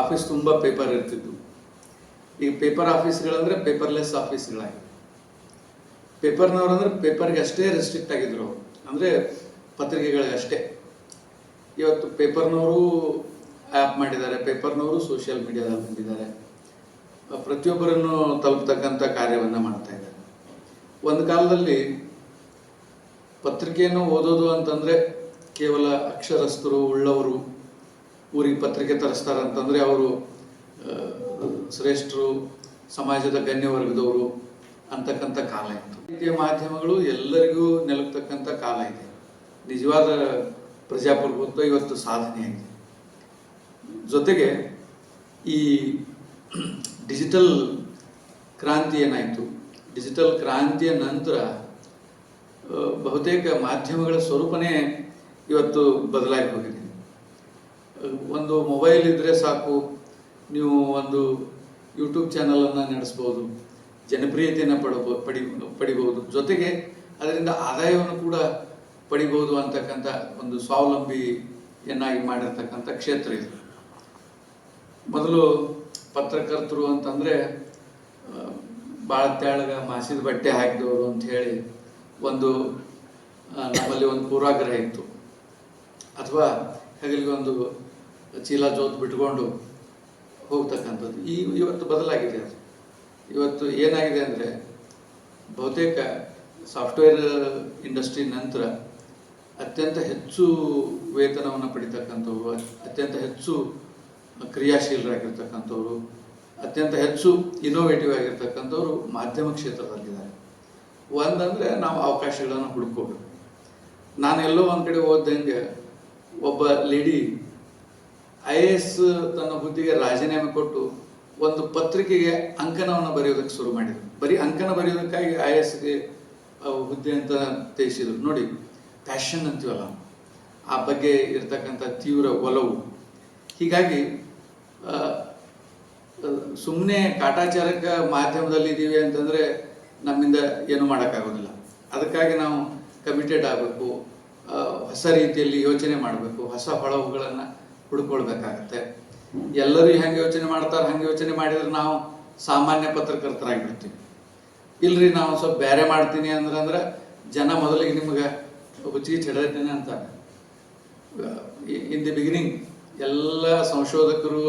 ಆಫೀಸ್ ತುಂಬ ಪೇಪರ್ ಇರ್ತಿದ್ವು. ಈಗ ಪೇಪರ್ ಆಫೀಸ್ಗಳಂದ್ರೆ ಪೇಪರ್ಲೆಸ್ ಆಫೀಸ್ಗಳಾಗಿವೆ. ಪೇಪರ್ನವ್ರು ಅಂದ್ರೆ ಪೇಪರ್ಗೆ ಅಷ್ಟೇ ರೆಸ್ಟ್ರಿಕ್ಟ್ ಆಗಿದ್ರು ಅಂದರೆ ಪತ್ರಿಕೆಗಳಿಗೆ ಅಷ್ಟೇ. ಇವತ್ತು ಪೇಪರ್ನವರು ಆ್ಯಪ್ ಮಾಡಿದ್ದಾರೆ, ಪೇಪರ್ನವರು ಸೋಷಿಯಲ್ ಮೀಡಿಯಾದಲ್ಲಿ ಬಂದಿದ್ದಾರೆ. ಪ್ರತಿಯೊಬ್ಬರನ್ನು ತಲುಪತಕ್ಕಂಥ ಕಾರ್ಯವನ್ನು ಮಾಡ್ತಾ ಇದ್ದಾರೆ. ಒಂದು ಕಾಲದಲ್ಲಿ ಪತ್ರಿಕೆಯನ್ನು ಓದೋದು ಅಂತಂದರೆ ಕೇವಲ ಅಕ್ಷರಸ್ಥರು, ಉಳ್ಳವರು ಊರಿಗೆ ಪತ್ರಿಕೆ ತರಿಸ್ತಾರೆ ಅಂತಂದರೆ ಅವರು ಶ್ರೇಷ್ಠರು, ಸಮಾಜದ ಗಣ್ಯವರ್ಗದವರು ಅಂತಕ್ಕಂಥ ಕಾಲ ಇತ್ತು. ರೀತಿಯ ಮಾಧ್ಯಮಗಳು ಎಲ್ಲರಿಗೂ ನೆಲಕ್ತಕ್ಕಂಥ ಕಾಲ ಇದೆ. ನಿಜವಾದ ಪ್ರಜಾಪ್ರಭುತ್ವ ಇವತ್ತು ಸಾಧನೆ ಇದೆ ಜೊತೆಗೆ ಈ ಡಿಜಿಟಲ್ ಕ್ರಾಂತಿ ಏನಾಯಿತು? ಡಿಜಿಟಲ್ ಕ್ರಾಂತಿಯ ನಂತರ ಬಹುತೇಕ ಮಾಧ್ಯಮಗಳ ಸ್ವರೂಪನೇ ಇವತ್ತು ಬದಲಾಗಿ ಹೋಗಿದೆ. ಒಂದು ಮೊಬೈಲ್ ಇದ್ದರೆ ಸಾಕು, ನೀವು ಒಂದು ಯೂಟ್ಯೂಬ್ ಚಾನಲನ್ನು ನಡೆಸ್ಬೋದು, ಜನಪ್ರಿಯತೆಯನ್ನು ಪಡಬೋ, ಪಡಿ, ಪಡಿಬೋದು. ಜೊತೆಗೆ ಅದರಿಂದ ಆದಾಯವನ್ನು ಕೂಡ ಪಡಿಬೋದು ಅಂತಕ್ಕಂಥ ಒಂದು ಸ್ವಾವಲಂಬಿಯನ್ನಾಗಿ ಮಾಡಿರ್ತಕ್ಕಂಥ ಕ್ಷೇತ್ರ ಇದು. ಮೊದಲು ಪತ್ರಕರ್ತರು ಅಂತಂದರೆ ಭಾಳ ತೆಳಗ ಮಾಸಿದ ಬಟ್ಟೆ ಹಾಕಿದವರು ಅಂತ ಹೇಳಿ ಒಂದು ನಮ್ಮಲ್ಲಿ ಒಂದು ಪೂರ್ವಾಗ್ರಹ ಇತ್ತು. ಅಥವಾ ಹೆಗಲಿಗೆ ಒಂದು ಚೀಲ ಜೋತ್ ಬಿಟ್ಕೊಂಡು ಹೋಗ್ತಕ್ಕಂಥದ್ದು. ಈ ಇವತ್ತು ಬದಲಾಗಿದೆ ಅದು. ಇವತ್ತು ಏನಾಗಿದೆ ಅಂದರೆ, ಬಹುತೇಕ ಸಾಫ್ಟ್ವೇರ್ ಇಂಡಸ್ಟ್ರಿ ನಂತರ ಅತ್ಯಂತ ಹೆಚ್ಚು ವೇತನವನ್ನು ಪಡಿತಕ್ಕಂಥವು ಅತ್ಯಂತ ಹೆಚ್ಚು ಕ್ರಿಯಾಶೀಲರಾಗಿರ್ತಕ್ಕಂಥವ್ರು, ಅತ್ಯಂತ ಹೆಚ್ಚು ಇನೋವೇಟಿವ್ ಆಗಿರ್ತಕ್ಕಂಥವ್ರು ಮಾಧ್ಯಮ ಕ್ಷೇತ್ರದಲ್ಲಿದ್ದಾರೆ. ಒಂದಂದರೆ ನಾವು ಅವಕಾಶಗಳನ್ನು ಹುಡುಕೋಬೇಕು ನಾನು ಎಲ್ಲೋ ಒಂದು ಕಡೆ ಓದ್ದಂಗೆ ಒಬ್ಬ ಲೇಡಿ ಐ ಎ ಎಸ್ ತನ್ನ ಹುದ್ದೆಗೆ ರಾಜೀನಾಮೆ ಕೊಟ್ಟು ಒಂದು ಪತ್ರಿಕೆಗೆ ಅಂಕನವನ್ನು ಬರೆಯೋದಕ್ಕೆ ಶುರು ಮಾಡಿದ್ರು. ಬರೀ ಅಂಕನ ಬರೆಯೋದಕ್ಕಾಗಿ ಐ ಎ ಎಸ್ಗೆ ಹುದ್ದೆ ಅಂತ ತಿಳಿಸಿದರು ನೋಡಿ ಪ್ಯಾಷನ್ ಅಂತೀವಲ್ಲ, ಆ ಬಗ್ಗೆ ಇರತಕ್ಕಂಥ ತೀವ್ರ ಒಲವು. ಹೀಗಾಗಿ ಸುಮ್ಮನೆ ಕಾಟಾಚಾರಕ ಮಾಧ್ಯಮದಲ್ಲಿ ಇದ್ದೀವಿ ಅಂತಂದರೆ ನಮ್ಮಿಂದ ಏನು ಮಾಡೋಕ್ಕಾಗೋದಿಲ್ಲ. ಅದಕ್ಕಾಗಿ ನಾವು ಕಮಿಟೆಡ್ ಆಗಬೇಕು. ಹೊಸ ರೀತಿಯಲ್ಲಿ ಯೋಚನೆ ಮಾಡಬೇಕು. ಹೊಸ ಹೊಳವುಗಳನ್ನು ಹುಡ್ಕೊಳ್ಬೇಕಾಗತ್ತೆ. ಎಲ್ಲರೂ ಹೆಂಗೆ ಯೋಚನೆ ಮಾಡ್ತಾರೆ ಹಂಗೆ ಯೋಚನೆ ಮಾಡಿದ್ರೆ ನಾವು ಸಾಮಾನ್ಯ ಪತ್ರಕರ್ತರಾಗಿಬಿಡ್ತೀವಿ. ಇಲ್ರಿ ನಾವು ಸ್ವಲ್ಪ ಬೇರೆ ಮಾಡ್ತೀನಿ ಅಂದ್ರೆ ಜನ ಮೊದಲಿಗೆ ನಿಮ್ಗೆ ಹುಚ್ಚಿಗೆ ಹಿಡಿದಿದ್ದೇನೆ ಅಂತ. ಇನ್ ದಿ ಬಿಗಿನಿಂಗ್ ಎಲ್ಲ ಸಂಶೋಧಕರು,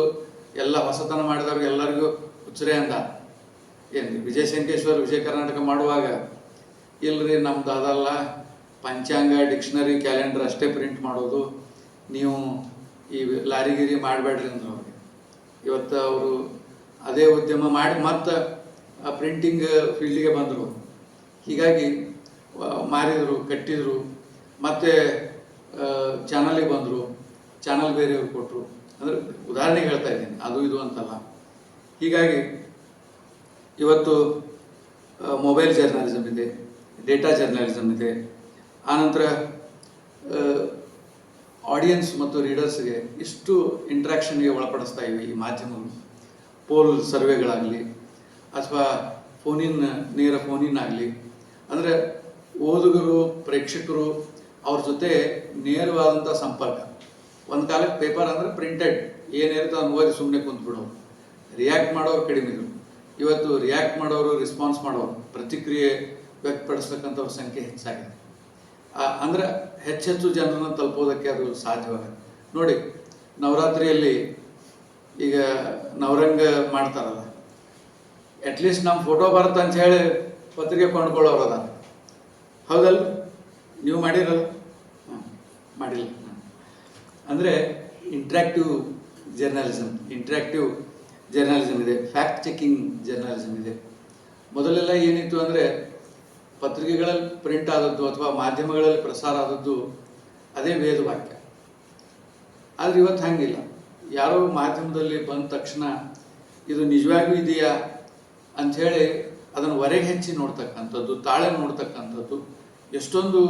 ಎಲ್ಲ ಹೊಸತನ ಮಾಡಿದವ್ರಿಗೆ ಎಲ್ಲರಿಗೂ ಹುಚ್ಚರೇ ಅಂದ. ಏನು ವಿಜಯ ಶಂಕೇಶ್ವರ್ ವಿಜಯ ಕರ್ನಾಟಕ ಮಾಡುವಾಗ? ಇಲ್ರಿ, ನಮ್ದು ಅದಲ್ಲ. ಪಂಚಾಂಗ ಡಿಕ್ಷನರಿ ಕ್ಯಾಲೆಂಡರ್ ಅಷ್ಟೇ ಪ್ರಿಂಟ್ ಮಾಡೋದು. ನೀವು ಈ ಲಾರಿಗಿರಿ ಮಾಡಬೇಡ್ರಿ ಅಂದ್ರು ಅವ್ರಿಗೆ ಇವತ್ತು ಅವರು ಅದೇ ಉದ್ಯಮ ಮಾಡಿ ಮತ್ತೆ ಪ್ರಿಂಟಿಂಗ್ ಫೀಲ್ಡಿಗೆ ಬಂದರು. ಹೀಗಾಗಿ ಮಾರಿದರು, ಕಟ್ಟಿದರು. ಮತ್ತೆ ಚಾನಲಿಗೆ ಬಂದರು. ಚಾನಲ್ ಬೇರೆಯವ್ರು ಕೊಟ್ಟರು ಅಂದರೆ ಉದಾಹರಣೆಗೆ ಹೇಳ್ತಾ ಇದ್ದೀನಿ, ಅದು ಇದು ಅಂತಲ್ಲ. ಹೀಗಾಗಿ ಇವತ್ತು ಮೊಬೈಲ್ ಜರ್ನಲಿಸಮ್ ಇದೆ ಡೇಟಾ ಜರ್ನಲಿಸಮ್ ಇದೆ. ಆನಂತರ ಆಡಿಯನ್ಸ್ ಮತ್ತು ರೀಡರ್ಸ್ಗೆ ಇಷ್ಟು ಇಂಟ್ರ್ಯಾಕ್ಷನ್ಗೆ ಒಳಪಡಿಸ್ತಾ ಇವೆ ಈ ಮಾಧ್ಯಮಗಳು ಪೋಲ್ ಸರ್ವೆಗಳಾಗಲಿ ಅಥವಾ ಫೋನಿನ್ ನೇರ ಫೋನಿನ್ ಆಗಲಿ. ಅಂದರೆ ಓದುಗರು, ಪ್ರೇಕ್ಷಕರು ಅವ್ರ ಜೊತೆ ನೇರವಾದಂಥ ಸಂಪರ್ಕ. ಒಂದು ಕಾಲಕ್ಕೆ ಪೇಪರ್ ಅಂದರೆ ಪ್ರಿಂಟೆಡ್ ಏನಿರುತ್ತೆ ಅದನ್ನು ಓದಿ ಸುಮ್ಮನೆ ಕುಂತ್ಬಿಡೋರು ರಿಯಾಕ್ಟ್ ಮಾಡೋರು ಕಡಿಮೆ ಇದ್ರು. ಇವತ್ತು ರಿಯಾಕ್ಟ್ ಮಾಡೋರು ರೆಸ್ಪಾನ್ಸ್ ಮಾಡೋರು, ಪ್ರತಿಕ್ರಿಯೆ ವ್ಯಕ್ತಪಡಿಸ್ತಕ್ಕಂಥವ್ರ ಸಂಖ್ಯೆ ಹೆಚ್ಚಾಗಿದೆ. ಅಂದರೆ ಹೆಚ್ಚೆಚ್ಚು ಜನರನ್ನ ತಲುಪೋದಕ್ಕೆ ಅದು ಸಾಧ್ಯವಾಗುತ್ತೆ. ನೋಡಿ, ನವರಾತ್ರಿಯಲ್ಲಿ ಈಗ ನವರಂಗ ಮಾಡ್ತಾರಲ್ಲ. ಅಟ್ಲೀಸ್ಟ್ ನಮ್ಮ ಫೋಟೋ ಬರುತ್ತೆ ಅಂತ ಹೇಳಿ ಪತ್ರಿಕೆ ಕೊಂಡ್ಕೊಳ್ಳೋರು ಅದ ಹೌದಲ್ಲ? ನೀವು ಮಾಡಿರಲ್ಲ? ಮಾಡಿಲ್ಲ. ಅಂದರೆ ಇಂಟ್ರ್ಯಾಕ್ಟಿವ್ ಜರ್ನಲಿಸಮ್ ಇಂಟ್ರ್ಯಾಕ್ಟಿವ್ ಜರ್ನಲಿಸಮ್ ಇದೆ ಫ್ಯಾಕ್ಟ್ ಚೆಕಿಂಗ್ ಜರ್ನಲಿಸಮ್ ಇದೆ. ಮೊದಲೆಲ್ಲ ಏನಿತ್ತು ಅಂದರೆ ಪತ್ರಿಕೆಗಳಲ್ಲಿ ಪ್ರಿಂಟ್ ಆದದ್ದು ಅಥವಾ ಮಾಧ್ಯಮಗಳಲ್ಲಿ ಪ್ರಸಾರ ಆದದ್ದು ಅದೇ ವೇದವಾಕ್ಯ ಆದರೆ ಇವತ್ತು ಹಂಗಿಲ್ಲ. ಯಾರೋ ಮಾಧ್ಯಮದಲ್ಲಿ ಬಂದ ತಕ್ಷಣ ಇದು ನಿಜವಾಗಿಯೂ ಇದೆಯಾ ಅಂಥೇಳಿ ಅದನ್ನು ಹೊರಗೆ ಹೆಚ್ಚಿ ನೋಡ್ತಕ್ಕಂಥದ್ದು, ತಾಳೆ ನೋಡ್ತಕ್ಕಂಥದ್ದು, ಎಷ್ಟೊಂದು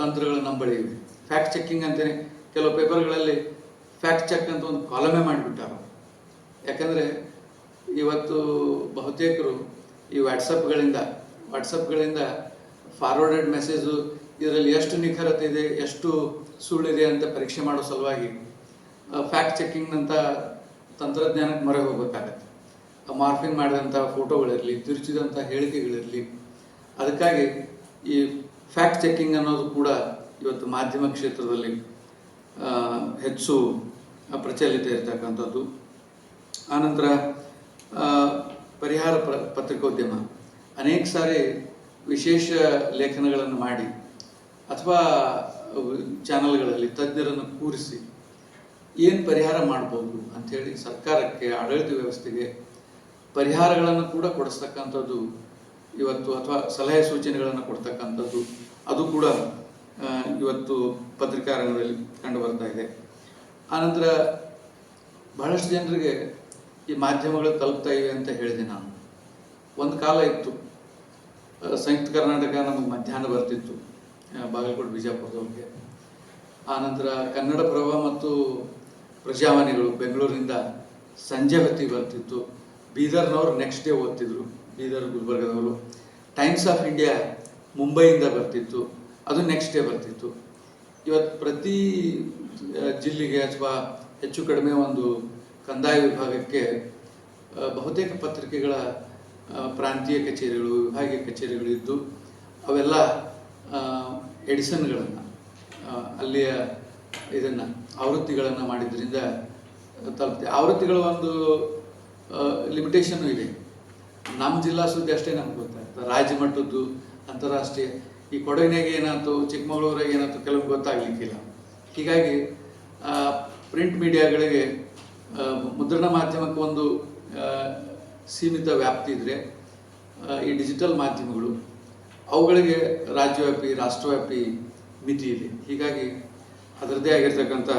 ತಂತ್ರಗಳು ನಮ್ಮ ಇವೆ. ಫ್ಯಾಕ್ಟ್ ಚೆಕ್ಕಿಂಗ್ ಅಂತಲೇ ಕೆಲವು ಪೇಪರ್ಗಳಲ್ಲಿ ಫ್ಯಾಕ್ಟ್ ಚೆಕ್ ಅಂತ ಒಂದು ಕಾಲಮೇ ಮಾಡಿಬಿಟ್ಟಾರ. ಯಾಕಂದರೆ ಇವತ್ತು ಬಹುತೇಕರು ಈ ವಾಟ್ಸಪ್ಗಳಿಂದ ವಾಟ್ಸಪ್ಗಳಿಂದ ಫಾರ್ವರ್ಡೆಡ್ ಮೆಸೇಜು, ಇದರಲ್ಲಿ ಎಷ್ಟು ನಿಖರತೆ ಇದೆ, ಎಷ್ಟು ಸುಳ್ಳಿದೆ ಅಂತ ಪರೀಕ್ಷೆ ಮಾಡೋ ಸಲುವಾಗಿ ಫ್ಯಾಕ್ಟ್ ಚೆಕ್ಕಿಂಗ್ನಂಥ ತಂತ್ರಜ್ಞಾನಕ್ಕೆ ಮೊರೆ ಹೋಗಬೇಕಾಗತ್ತೆ. ಮಾರ್ಫಿಂಗ್ ಮಾಡಿದಂಥ ಫೋಟೋಗಳಿರಲಿ, ತಿರುಚಿದಂಥ ಹೇಳಿಕೆಗಳಿರಲಿ, ಅದಕ್ಕಾಗಿ ಈ ಫ್ಯಾಕ್ಟ್ ಚೆಕ್ಕಿಂಗ್ ಅನ್ನೋದು ಕೂಡ ಇವತ್ತು ಮಾಧ್ಯಮ ಕ್ಷೇತ್ರದಲ್ಲಿ ಹೆಚ್ಚು ಪ್ರಚಲಿತ ಇರತಕ್ಕಂಥದ್ದು. ಆನಂತರ ಪರಿಹಾರ ಪ್ರ, ಪತ್ರಿಕೋದ್ಯಮ. ಅನೇಕ ಸಾರಿ ವಿಶೇಷ ಲೇಖನಗಳನ್ನು ಮಾಡಿ, ಅಥವಾ ಚಾನಲ್ಗಳಲ್ಲಿ ತಜ್ಞರನ್ನು ಕೂರಿಸಿ ಏನು ಪರಿಹಾರ ಮಾಡ್ಬೋದು ಅಂಥೇಳಿ ಸರ್ಕಾರಕ್ಕೆ, ಆಡಳಿತ ವ್ಯವಸ್ಥೆಗೆ ಪರಿಹಾರಗಳನ್ನು ಕೂಡ ಕೊಡಿಸ್ತಕ್ಕಂಥದ್ದು ಇವತ್ತು, ಅಥವಾ ಸಲಹೆ ಸೂಚನೆಗಳನ್ನು ಕೊಡ್ತಕ್ಕಂಥದ್ದು, ಅದು ಕೂಡ ಇವತ್ತು ಪತ್ರಿಕಾ ರಂಗದಲ್ಲಿ ಕಂಡು ಬರ್ತಾ ಇದೆ. ಆನಂತರ ಬಹಳಷ್ಟು ಜನರಿಗೆ ಈ ಮಾಧ್ಯಮಗಳು ತಲುಪ್ತಾ ಇವೆ ಅಂತ ಹೇಳಿದೆ ನಾನು. ಒಂದು ಕಾಲ ಇತ್ತು. ಸಂಯುಕ್ತ ಕರ್ನಾಟಕ ನಮಗೆ ಮಧ್ಯಾಹ್ನ ಬರ್ತಿತ್ತು ಬಾಗಲಕೋಟೆ, ಬಿಜಾಪುರದವ್ರಿಗೆ. ಆನಂತರ ಕನ್ನಡ ಪ್ರಭ ಮತ್ತು ಪ್ರಜಾವಾಣಿಗಳು ಬೆಂಗಳೂರಿನಿಂದ ಸಂಜೆ ಹೊತ್ತಿಗೆ ಬರ್ತಿತ್ತು. ಬೀದರ್ನವರು ನೆಕ್ಸ್ಟ್ ಡೇ ಓದ್ತಿದ್ರು. ಬೀದರ್ ಗುಲ್ಬರ್ಗದವರು. ಟೈಮ್ಸ್ ಆಫ್ ಇಂಡಿಯಾ ಮುಂಬೈಯಿಂದ ಬರ್ತಿತ್ತು. ಅದು ನೆಕ್ಸ್ಟ್ ಡೇ ಬರ್ತಿತ್ತು. ಇವತ್ತು ಪ್ರತಿ ಜಿಲ್ಲೆಗೆ ಅಥವಾ ಹೆಚ್ಚು ಕಡಿಮೆ ಒಂದು ಕಂದಾಯ ವಿಭಾಗಕ್ಕೆ ಬಹುತೇಕ ಪತ್ರಿಕೆಗಳ ಪ್ರಾಂತೀಯ ಕಚೇರಿಗಳು, ವಿಭಾಗೀಯ ಕಚೇರಿಗಳು ಇದ್ದು, ಅವೆಲ್ಲ ಎಡಿಸನ್ಗಳನ್ನು ಅಲ್ಲಿಯ ಇದನ್ನು, ಆವೃತ್ತಿಗಳನ್ನು ಮಾಡಿದ್ರಿಂದ ತಲುಪುತ್ತೆ ಆವೃತ್ತಿಗಳ ಒಂದು ಲಿಮಿಟೇಷನ್ನು ಇದೆ. ನಮ್ಮ ಜಿಲ್ಲಾ ಸುದ್ದಿ ಅಷ್ಟೇ ನಮ್ಗೆ ಗೊತ್ತಾಗ್ತದೆ. ರಾಜ್ಯ ಮಟ್ಟದ್ದು, ಅಂತಾರಾಷ್ಟ್ರೀಯ ಈ ಕೊಡಗಿನಾಗೆ ಏನಾಯ್ತು, ಚಿಕ್ಕಮಗಳೂರಾಗ ಏನಾಯ್ತು ಕೆಲವು ಗೊತ್ತಾಗ್ಲಿಕ್ಕಿಲ್ಲ. ಹೀಗಾಗಿ ಪ್ರಿಂಟ್ ಮೀಡಿಯಾಗಳಿಗೆ ಮುದ್ರಣ ಮಾಧ್ಯಮಕ್ಕೆ ಒಂದು ಸೀಮಿತ ವ್ಯಾಪ್ತಿ ಇದ್ದರೆ ಈ ಡಿಜಿಟಲ್ ಮಾಧ್ಯಮಗಳು, ಅವುಗಳಿಗೆ ರಾಜ್ಯವ್ಯಾಪಿ, ರಾಷ್ಟ್ರವ್ಯಾಪಿ ಮಿತಿ ಇದೆ. ಹೀಗಾಗಿ, ಅದರದ್ದೇ ಆಗಿರ್ತಕ್ಕಂಥ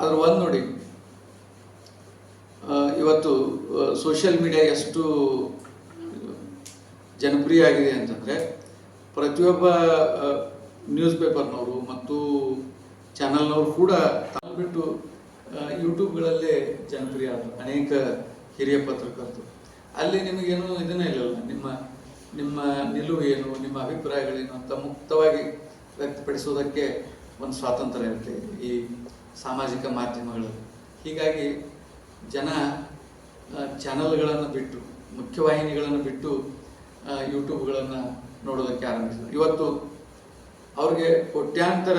ಅದ್ರ ಒಂದು ನೋಡಿ ಇವತ್ತು ಸೋಷಿಯಲ್ ಮೀಡಿಯಾ ಎಷ್ಟು ಜನಪ್ರಿಯ ಆಗಿದೆ ಅಂತಂದರೆ ಪ್ರತಿಯೊಬ್ಬ ನ್ಯೂಸ್ ಪೇಪರ್ನವರು ಮತ್ತು ಚಾನಲ್ನವರು ಕೂಡ ತಾವು ಬಿಟ್ಟು ಯೂಟ್ಯೂಬ್ಗಳಲ್ಲೇ ಜನಪ್ರಿಯ ಅನೇಕ ಹಿರಿಯ ಪತ್ರಕರ್ತರು. ಅಲ್ಲಿ ನಿಮಗೇನು ಇದನ್ನೇ ಇಲ್ಲಲ್ಲ, ನಿಮ್ಮ ನಿಮ್ಮ ನಿಲುವು ಏನು ನಿಮ್ಮ ಅಭಿಪ್ರಾಯಗಳೇನು ಅಂತ ಮುಕ್ತವಾಗಿ ವ್ಯಕ್ತಪಡಿಸೋದಕ್ಕೆ ಒಂದು ಸ್ವಾತಂತ್ರ್ಯ ಇರುತ್ತೆ ಈ ಸಾಮಾಜಿಕ ಮಾಧ್ಯಮಗಳಲ್ಲಿ. ಹೀಗಾಗಿ ಜನ ಚಾನಲ್ಗಳನ್ನು ಬಿಟ್ಟು, ಮುಖ್ಯವಾಹಿನಿಗಳನ್ನು ಬಿಟ್ಟು ಯೂಟ್ಯೂಬ್ಗಳನ್ನು ನೋಡೋದಕ್ಕೆ ಆರಂಭಿಸಿದ್ರು. ಇವತ್ತು ಅವ್ರಿಗೆ ಕೋಟ್ಯಾಂತರ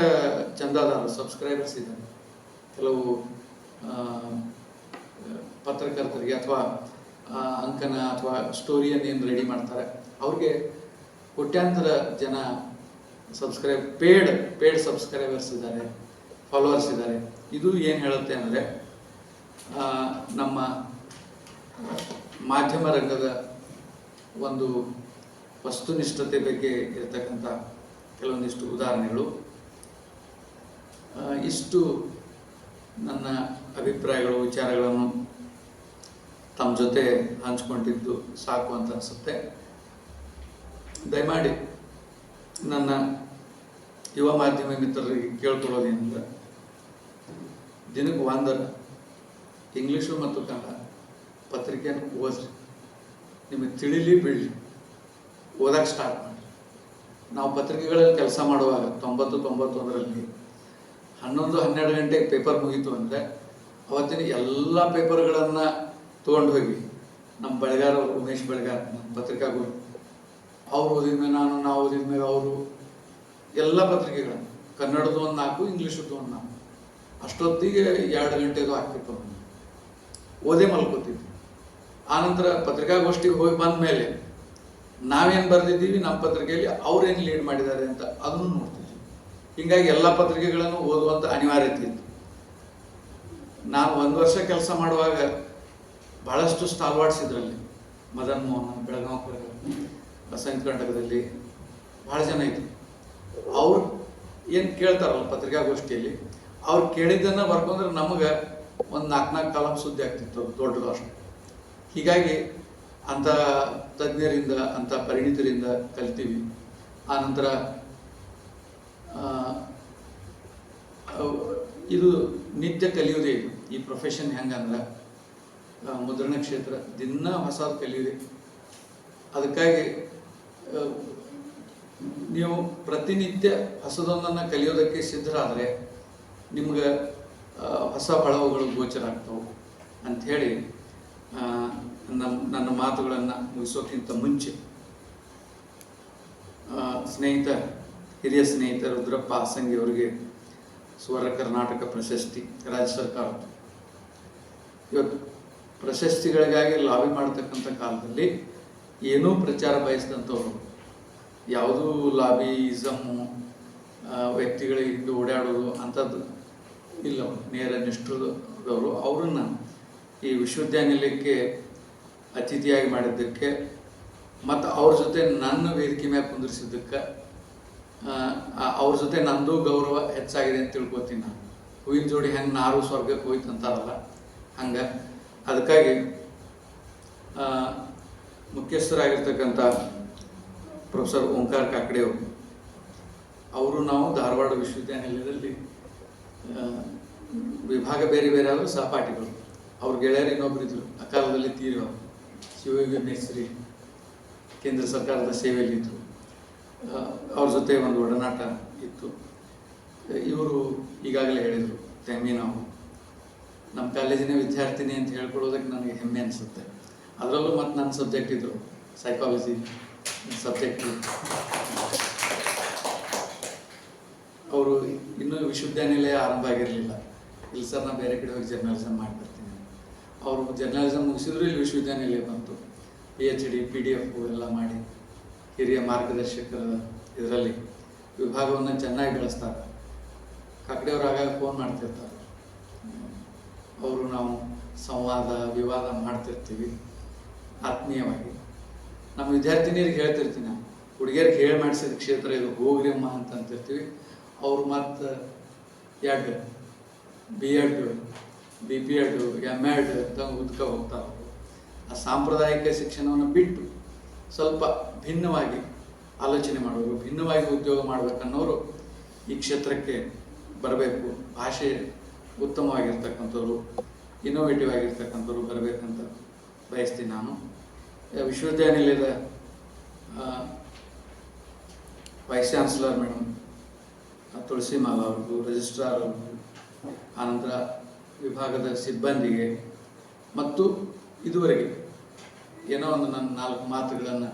ಚಂದಾದಾರರು ಸಬ್ಸ್ಕ್ರೈಬರ್ಸ್ ಇದ್ದಾರೆ. ಕೆಲವು ಪತ್ರಕರ್ತರಿಗೆ ಅಥವಾ ಅಂಕನ ಅಥವಾ ಸ್ಟೋರಿಯನ್ನು ಏನು ರೆಡಿ ಮಾಡ್ತಾರೆ, ಅವ್ರಿಗೆ ಕೋಟ್ಯಾಂತರ ಜನ ಸಬ್ಸ್ಕ್ರೈಬ್ ಪೇಡ್ ಪೇಡ್ ಸಬ್ಸ್ಕ್ರೈಬರ್ಸ್ ಇದ್ದಾರೆ ಫಾಲೋವರ್ಸ್ ಇದ್ದಾರೆ. ಇದು ಏನು ಹೇಳುತ್ತೆ ಅಂದರೆ ನಮ್ಮ ಮಾಧ್ಯಮ ರಂಗದ ಒಂದು ವಸ್ತುನಿಷ್ಠತೆ ಬಗ್ಗೆ ಇರತಕ್ಕಂಥ ಕೆಲವೊಂದಿಷ್ಟು ಉದಾಹರಣೆಗಳು. ಇಷ್ಟು ನನ್ನ ಅಭಿಪ್ರಾಯಗಳು, ವಿಚಾರಗಳನ್ನು ತಮ್ಮ ಜೊತೆ ಹಂಚ್ಕೊಂಡಿದ್ದು ಸಾಕು ಅಂತ ಅನಿಸುತ್ತೆ. ದಯಮಾಡಿ ನನ್ನ ಯುವ ಮಾಧ್ಯಮ ಮಿತ್ರರಿಗೆ ಕೇಳ್ಕೊಳ್ಳೋದೇನೆಂದ್ರೆ ದಿನಕ್ಕೆ ಒಂದರ ಇಂಗ್ಲೀಷು ಮತ್ತು ಕನ್ನಡ ಪತ್ರಿಕೆಯನ್ನು ಓದಿರಿ. ನಿಮಗೆ ತಿಳಿಲಿ, ಬಿಡಲಿ. ಓದಕ್ಕೆ ಸ್ಟಾರ್ಟ್ ಮಾಡಿ ನಾವು ಪತ್ರಿಕೆಗಳಲ್ಲಿ ಕೆಲಸ ಮಾಡುವಾಗ ತೊಂಬತ್ತು ತೊಂಬತ್ತೊಂದರಲ್ಲಿ ಹನ್ನೊಂದು, ಹನ್ನೆರಡು ಗಂಟೆಗೆ ಪೇಪರ್ ಮುಗೀತು ಅಂದರೆ ಅವತ್ತಿನ ಎಲ್ಲ ಪೇಪರ್ಗಳನ್ನು ತೊಗೊಂಡು ಹೋಗಿ ನಮ್ಮ ಬೆಳಗಾರ ಉಮೇಶ್ ಬೆಳಗಾರ್, ನಮ್ಮ ಪತ್ರಿಕಾಗಳು ಅವ್ರು ಓದಿದ್ಮೇಲೆ ನಾನು, ನಾವು ಓದಿದ್ಮೇಲೆ ಅವರು ಎಲ್ಲ ಪತ್ರಿಕೆಗಳನ್ನು ಕನ್ನಡದ ಒಂದು ನಾಲ್ಕು, ಇಂಗ್ಲೀಷದ್ದು ಒಂದು ನಾಲ್ಕು, ಅಷ್ಟೊತ್ತಿಗೆ ಎರಡು ಗಂಟೆದು ಆಗ್ತಿತ್ತು. ಓದೇ ಮಲ್ಕೋತಿದ್ವಿ ಆನಂತರ ಪತ್ರಿಕಾಗೋಷ್ಠಿಗೆ ಹೋಗಿ ಬಂದ ಮೇಲೆ ನಾವೇನು ಬರೆದಿದ್ದೀವಿ, ನಮ್ಮ ಪತ್ರಿಕೆಯಲ್ಲಿ ಅವ್ರೇನು ಲೀಡ್ ಮಾಡಿದ್ದಾರೆ ಅಂತ ಅದನ್ನು ನೋಡ್ತಿದ್ವಿ. ಹೀಗಾಗಿ ಎಲ್ಲ ಪತ್ರಿಕೆಗಳನ್ನು ಓದುವಂಥ ಅನಿವಾರ್ಯತೆ ಇತ್ತು. ನಾನು ಒಂದು ವರ್ಷ ಕೆಲಸ ಮಾಡುವಾಗ ಬಹಳಷ್ಟು ಸ್ಟಾಲ್ವಾರ್ಡ್ಸ್ ಇದರಲ್ಲಿ. ಮದನ್ ಮೋಹನ್ ಬೆಳಗಾವಿ ಬಸಂತ ಕರ್ನಾಟಕದಲ್ಲಿ ಭಾಳ ಜನ ಇದ್ರು. ಅವ್ರು ಏನು ಕೇಳ್ತಾರಲ್ಲ ಪತ್ರಿಕಾಗೋಷ್ಠಿಯಲ್ಲಿ, ಅವ್ರು ಕೇಳಿದ್ದನ್ನು ಬರ್ಕೊಂಡ್ರೆ ನಮಗೆ ಒಂದು ನಾಲ್ಕು ನಾಲ್ಕು ಕಾಲಮ್ ಸುದ್ದಿ ಆಗ್ತಿತ್ತು ದೊಡ್ಡದಷ್ಟು ಹೀಗಾಗಿ ಅಂಥ ತಜ್ಞರಿಂದ ಅಂಥ ಪರಿಣಿತರಿಂದ ಕಲಿತೀವಿ. ಆನಂತರ ಇದು ನಿತ್ಯ ಕಲಿಯೋದೇ ಈ ಪ್ರೊಫೆಷನ್ ಹೆಂಗಂದ್ರೆ ಮುದ್ರಣ ಕ್ಷೇತ್ರ ದಿನ ಹೊಸದು ಕಲಿಯೋದೆ ಅದಕ್ಕಾಗಿ ನೀವು ಪ್ರತಿನಿತ್ಯ ಹೊಸದೊಂದನ್ನು ಕಲಿಯೋದಕ್ಕೆ ಸಿದ್ಧರಾದರೆ, ನಿಮ್ಗೆ ಹೊಸ ಬಳವುಗಳು ಗೋಚರ ಆಗ್ತವೆ. ಅಂಥೇಳಿ ನಮ್ಮ ನನ್ನ ಮಾತುಗಳನ್ನು ಮುಗಿಸೋಕ್ಕಿಂತ ಮುಂಚೆ ಸ್ನೇಹಿತ, ಹಿರಿಯ ಸ್ನೇಹಿತ ರುದ್ರಪ್ಪ ಹಾಸಂಗಿ ಅವರಿಗೆ ಸುವರ್ಣ ಕರ್ನಾಟಕ ಪ್ರಶಸ್ತಿ ರಾಜ್ಯ ಸರ್ಕಾರ ಇವತ್ತು ಪ್ರಶಸ್ತಿಗಳಿಗಾಗಿ ಲಾಬಿ ಮಾಡತಕ್ಕಂಥ ಕಾಲದಲ್ಲಿ ಏನೂ ಪ್ರಚಾರ ಬಯಸಿದಂಥವ್ರು, ಯಾವುದೂ ಲಾಬಿಯಿಸಮ್ಮು ವ್ಯಕ್ತಿಗಳಿಗೆ ಓಡಾಡೋದು ಅಂಥದ್ದು ಇಲ್ಲ. ನೇರ ನಿಷ್ಠರದವರು, ಅವ್ರನ್ನ ಈ ವಿಶ್ವವಿದ್ಯಾನಿಲಯಕ್ಕೆ ಅತಿಥಿಯಾಗಿ ಮಾಡಿದ್ದಕ್ಕೆ ಮತ್ತು ಅವ್ರ ಜೊತೆ ನನ್ನ ವೇದಿಕೆ ಮ್ಯಾಲೆ ಕುಂದಿರಿಸಿದ್ದಕ್ಕೆ ಅವ್ರ ಜೊತೆ ನಂದು ಗೌರವ ಹೆಚ್ಚಾಗಿದೆ ಅಂತ ತಿಳ್ಕೊತೀನಿ ನಾನು. ಹೂವಿನ ಜೋಡಿ ಹೆಂಗೆ ನಾರು ಸ್ವರ್ಗಕ್ಕೆ ಹೋಯ್ತು ಅಂತಾರಲ್ಲ, ಹಂಗೆ. ಅದಕ್ಕಾಗಿ ಮುಖ್ಯಸ್ಥರಾಗಿರ್ತಕ್ಕಂಥ ಪ್ರೊಫೆಸರ್ ಓಂಕಾರ ಕಾಕಡೆ ಅವರು ನಾವು ಧಾರವಾಡ ವಿಶ್ವವಿದ್ಯಾನಿಲಯದಲ್ಲಿ ವಿಭಾಗ ಬೇರೆ ಬೇರೆ ಆದರೂ ಸಹಪಾಠಿಗಳು. ಅವ್ರ ಗೆಳೆಯರು ಇನ್ನೊಬ್ಬರಿದ್ದರು ಅಕಾಲದಲ್ಲಿ ತೀರಿ ಅವರು ಶಿವಯೋಗಿ ಮೇಸ್ತ್ರಿ ಕೇಂದ್ರ ಸರ್ಕಾರದ ಸೇವೆಯಲ್ಲಿದ್ದರು ಅವ್ರ ಜೊತೆ ಒಂದು ಒಡನಾಟ ಇತ್ತು. ಇವರು ಈಗಾಗಲೇ ಹೇಳಿದರು ತೆಮ್ಮಿ ನಾವು ನಮ್ಮ ಕಾಲೇಜಿನ ವಿದ್ಯಾರ್ಥಿನಿ ಅಂತ ಹೇಳ್ಕೊಳ್ಳೋದಕ್ಕೆ ನನಗೆ ಹೆಮ್ಮೆ ಅನಿಸುತ್ತೆ. ಅದರಲ್ಲೂ ಮತ್ತು ನನ್ನ ಸಬ್ಜೆಕ್ಟ್ ಇದ್ದರು ಸೈಕಾಲಜಿ ಸಬ್ಜೆಕ್ಟ್ ಅವರು ಇನ್ನೂ ವಿಶ್ವವಿದ್ಯಾನಿಲಯ ಆರಂಭ ಆಗಿರಲಿಲ್ಲ. ಇಲ್ಲಿ ಸರ್ ನಾನು ಬೇರೆ ಕಡೆ ಹೋಗಿ ಜರ್ನಲಿಸಮ್ ಮಾಡ್ತಿರ್ತೀನಿ ಅವರು ಜರ್ನಲಿಸಮ್ ಮುಗಿಸಿದ್ರು ಇಲ್ಲಿ ವಿಶ್ವವಿದ್ಯಾನಿಲಯ ಬಂತು. P H D P D F ಎಲ್ಲ ಮಾಡಿ ಹಿರಿಯ ಮಾರ್ಗದರ್ಶಕರ ಇದರಲ್ಲಿ ವಿಭಾಗವನ್ನು ಚೆನ್ನಾಗಿ ಬೆಳೆಸ್ತಾರೆ. ಕಕ್ಕಡೆಯವರು ಆಗಾಗ ಫೋನ್ ಮಾಡ್ತಿರ್ತಾರೆ. ಅವರು ನಾವು ಸಂವಾದ, ವಿವಾದ ಮಾಡ್ತಿರ್ತೀವಿ ಆತ್ಮೀಯವಾಗಿ. ನಮ್ಮ ವಿದ್ಯಾರ್ಥಿನಿಯರಿಗೆ ಹೇಳ್ತಿರ್ತೀನಿ ನಾವು ಹುಡುಗಿಯರಿಗೆ ಹೇಳಿ ಮಾಡಿಸಿದ ಕ್ಷೇತ್ರ ಇದು ಹೋಗ್ರಿ ಅಮ್ಮ ಅಂತ ಅಂತಿರ್ತೀವಿ ಅವ್ರು ಮತ್ತು Ed B Ed B P Ed M Ed ಅಂತ ಉದ್ಕ ಹೋಗ್ತಾರೆ ಅವ್ರು. ಆ ಸಾಂಪ್ರದಾಯಿಕ ಶಿಕ್ಷಣವನ್ನು ಬಿಟ್ಟು ಸ್ವಲ್ಪ ಭಿನ್ನವಾಗಿ ಆಲೋಚನೆ ಮಾಡಬೇಕು ಭಿನ್ನವಾಗಿ ಉದ್ಯೋಗ ಮಾಡಬೇಕನ್ನೋರು ಈ ಕ್ಷೇತ್ರಕ್ಕೆ ಬರಬೇಕು ಭಾಷೆ ಉತ್ತಮವಾಗಿರ್ತಕ್ಕಂಥವ್ರು ಇನ್ನೋವೇಟಿವ್ ಆಗಿರ್ತಕ್ಕಂಥವ್ರು ಬರಬೇಕಂತ ಬಯಸ್ತೀನಿ ನಾನು ವಿಶ್ವವಿದ್ಯಾನಿಲಯದ vice chancellor madam Tulasi Mala ಅವ್ರಿಗೂ ರಿಜಿಸ್ಟ್ರಾರ್ ಅವ್ರಿಗೂ ಆನಂತರ ವಿಭಾಗದ ಸಿಬ್ಬಂದಿಗೆ ಮತ್ತು ಇದುವರೆಗೆ ಏನೋ ಒಂದು ನನ್ನ ನಾಲ್ಕು ಮಾತುಗಳನ್ನು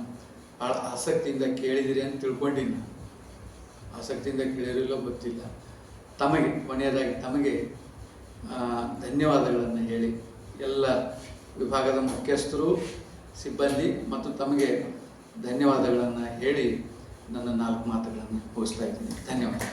ಭಾಳ ಆಸಕ್ತಿಯಿಂದ ಕೇಳಿದಿರಿ ಅಂತ ತಿಳ್ಕೊಂಡಿನಿ ಆಸಕ್ತಿಯಿಂದ ಕೇಳಿರಲಿಲ್ಲ ಗೊತ್ತಿಲ್ಲ. ತಮಗೆ, ಕೊನೆಯದಾಗಿ ತಮಗೆ ಧನ್ಯವಾದಗಳನ್ನು ಹೇಳಿ ಎಲ್ಲ ವಿಭಾಗದ ಮುಖ್ಯಸ್ಥರು, ಸಿಬ್ಬಂದಿ ಮತ್ತು ತಮಗೆ ಧನ್ಯವಾದಗಳನ್ನು ಹೇಳಿ ನನ್ನ ನಾಲ್ಕು ಮಾತುಗಳನ್ನು ಮುಗಿಸ್ತಾ ಇದ್ದೀನಿ. ಧನ್ಯವಾದ.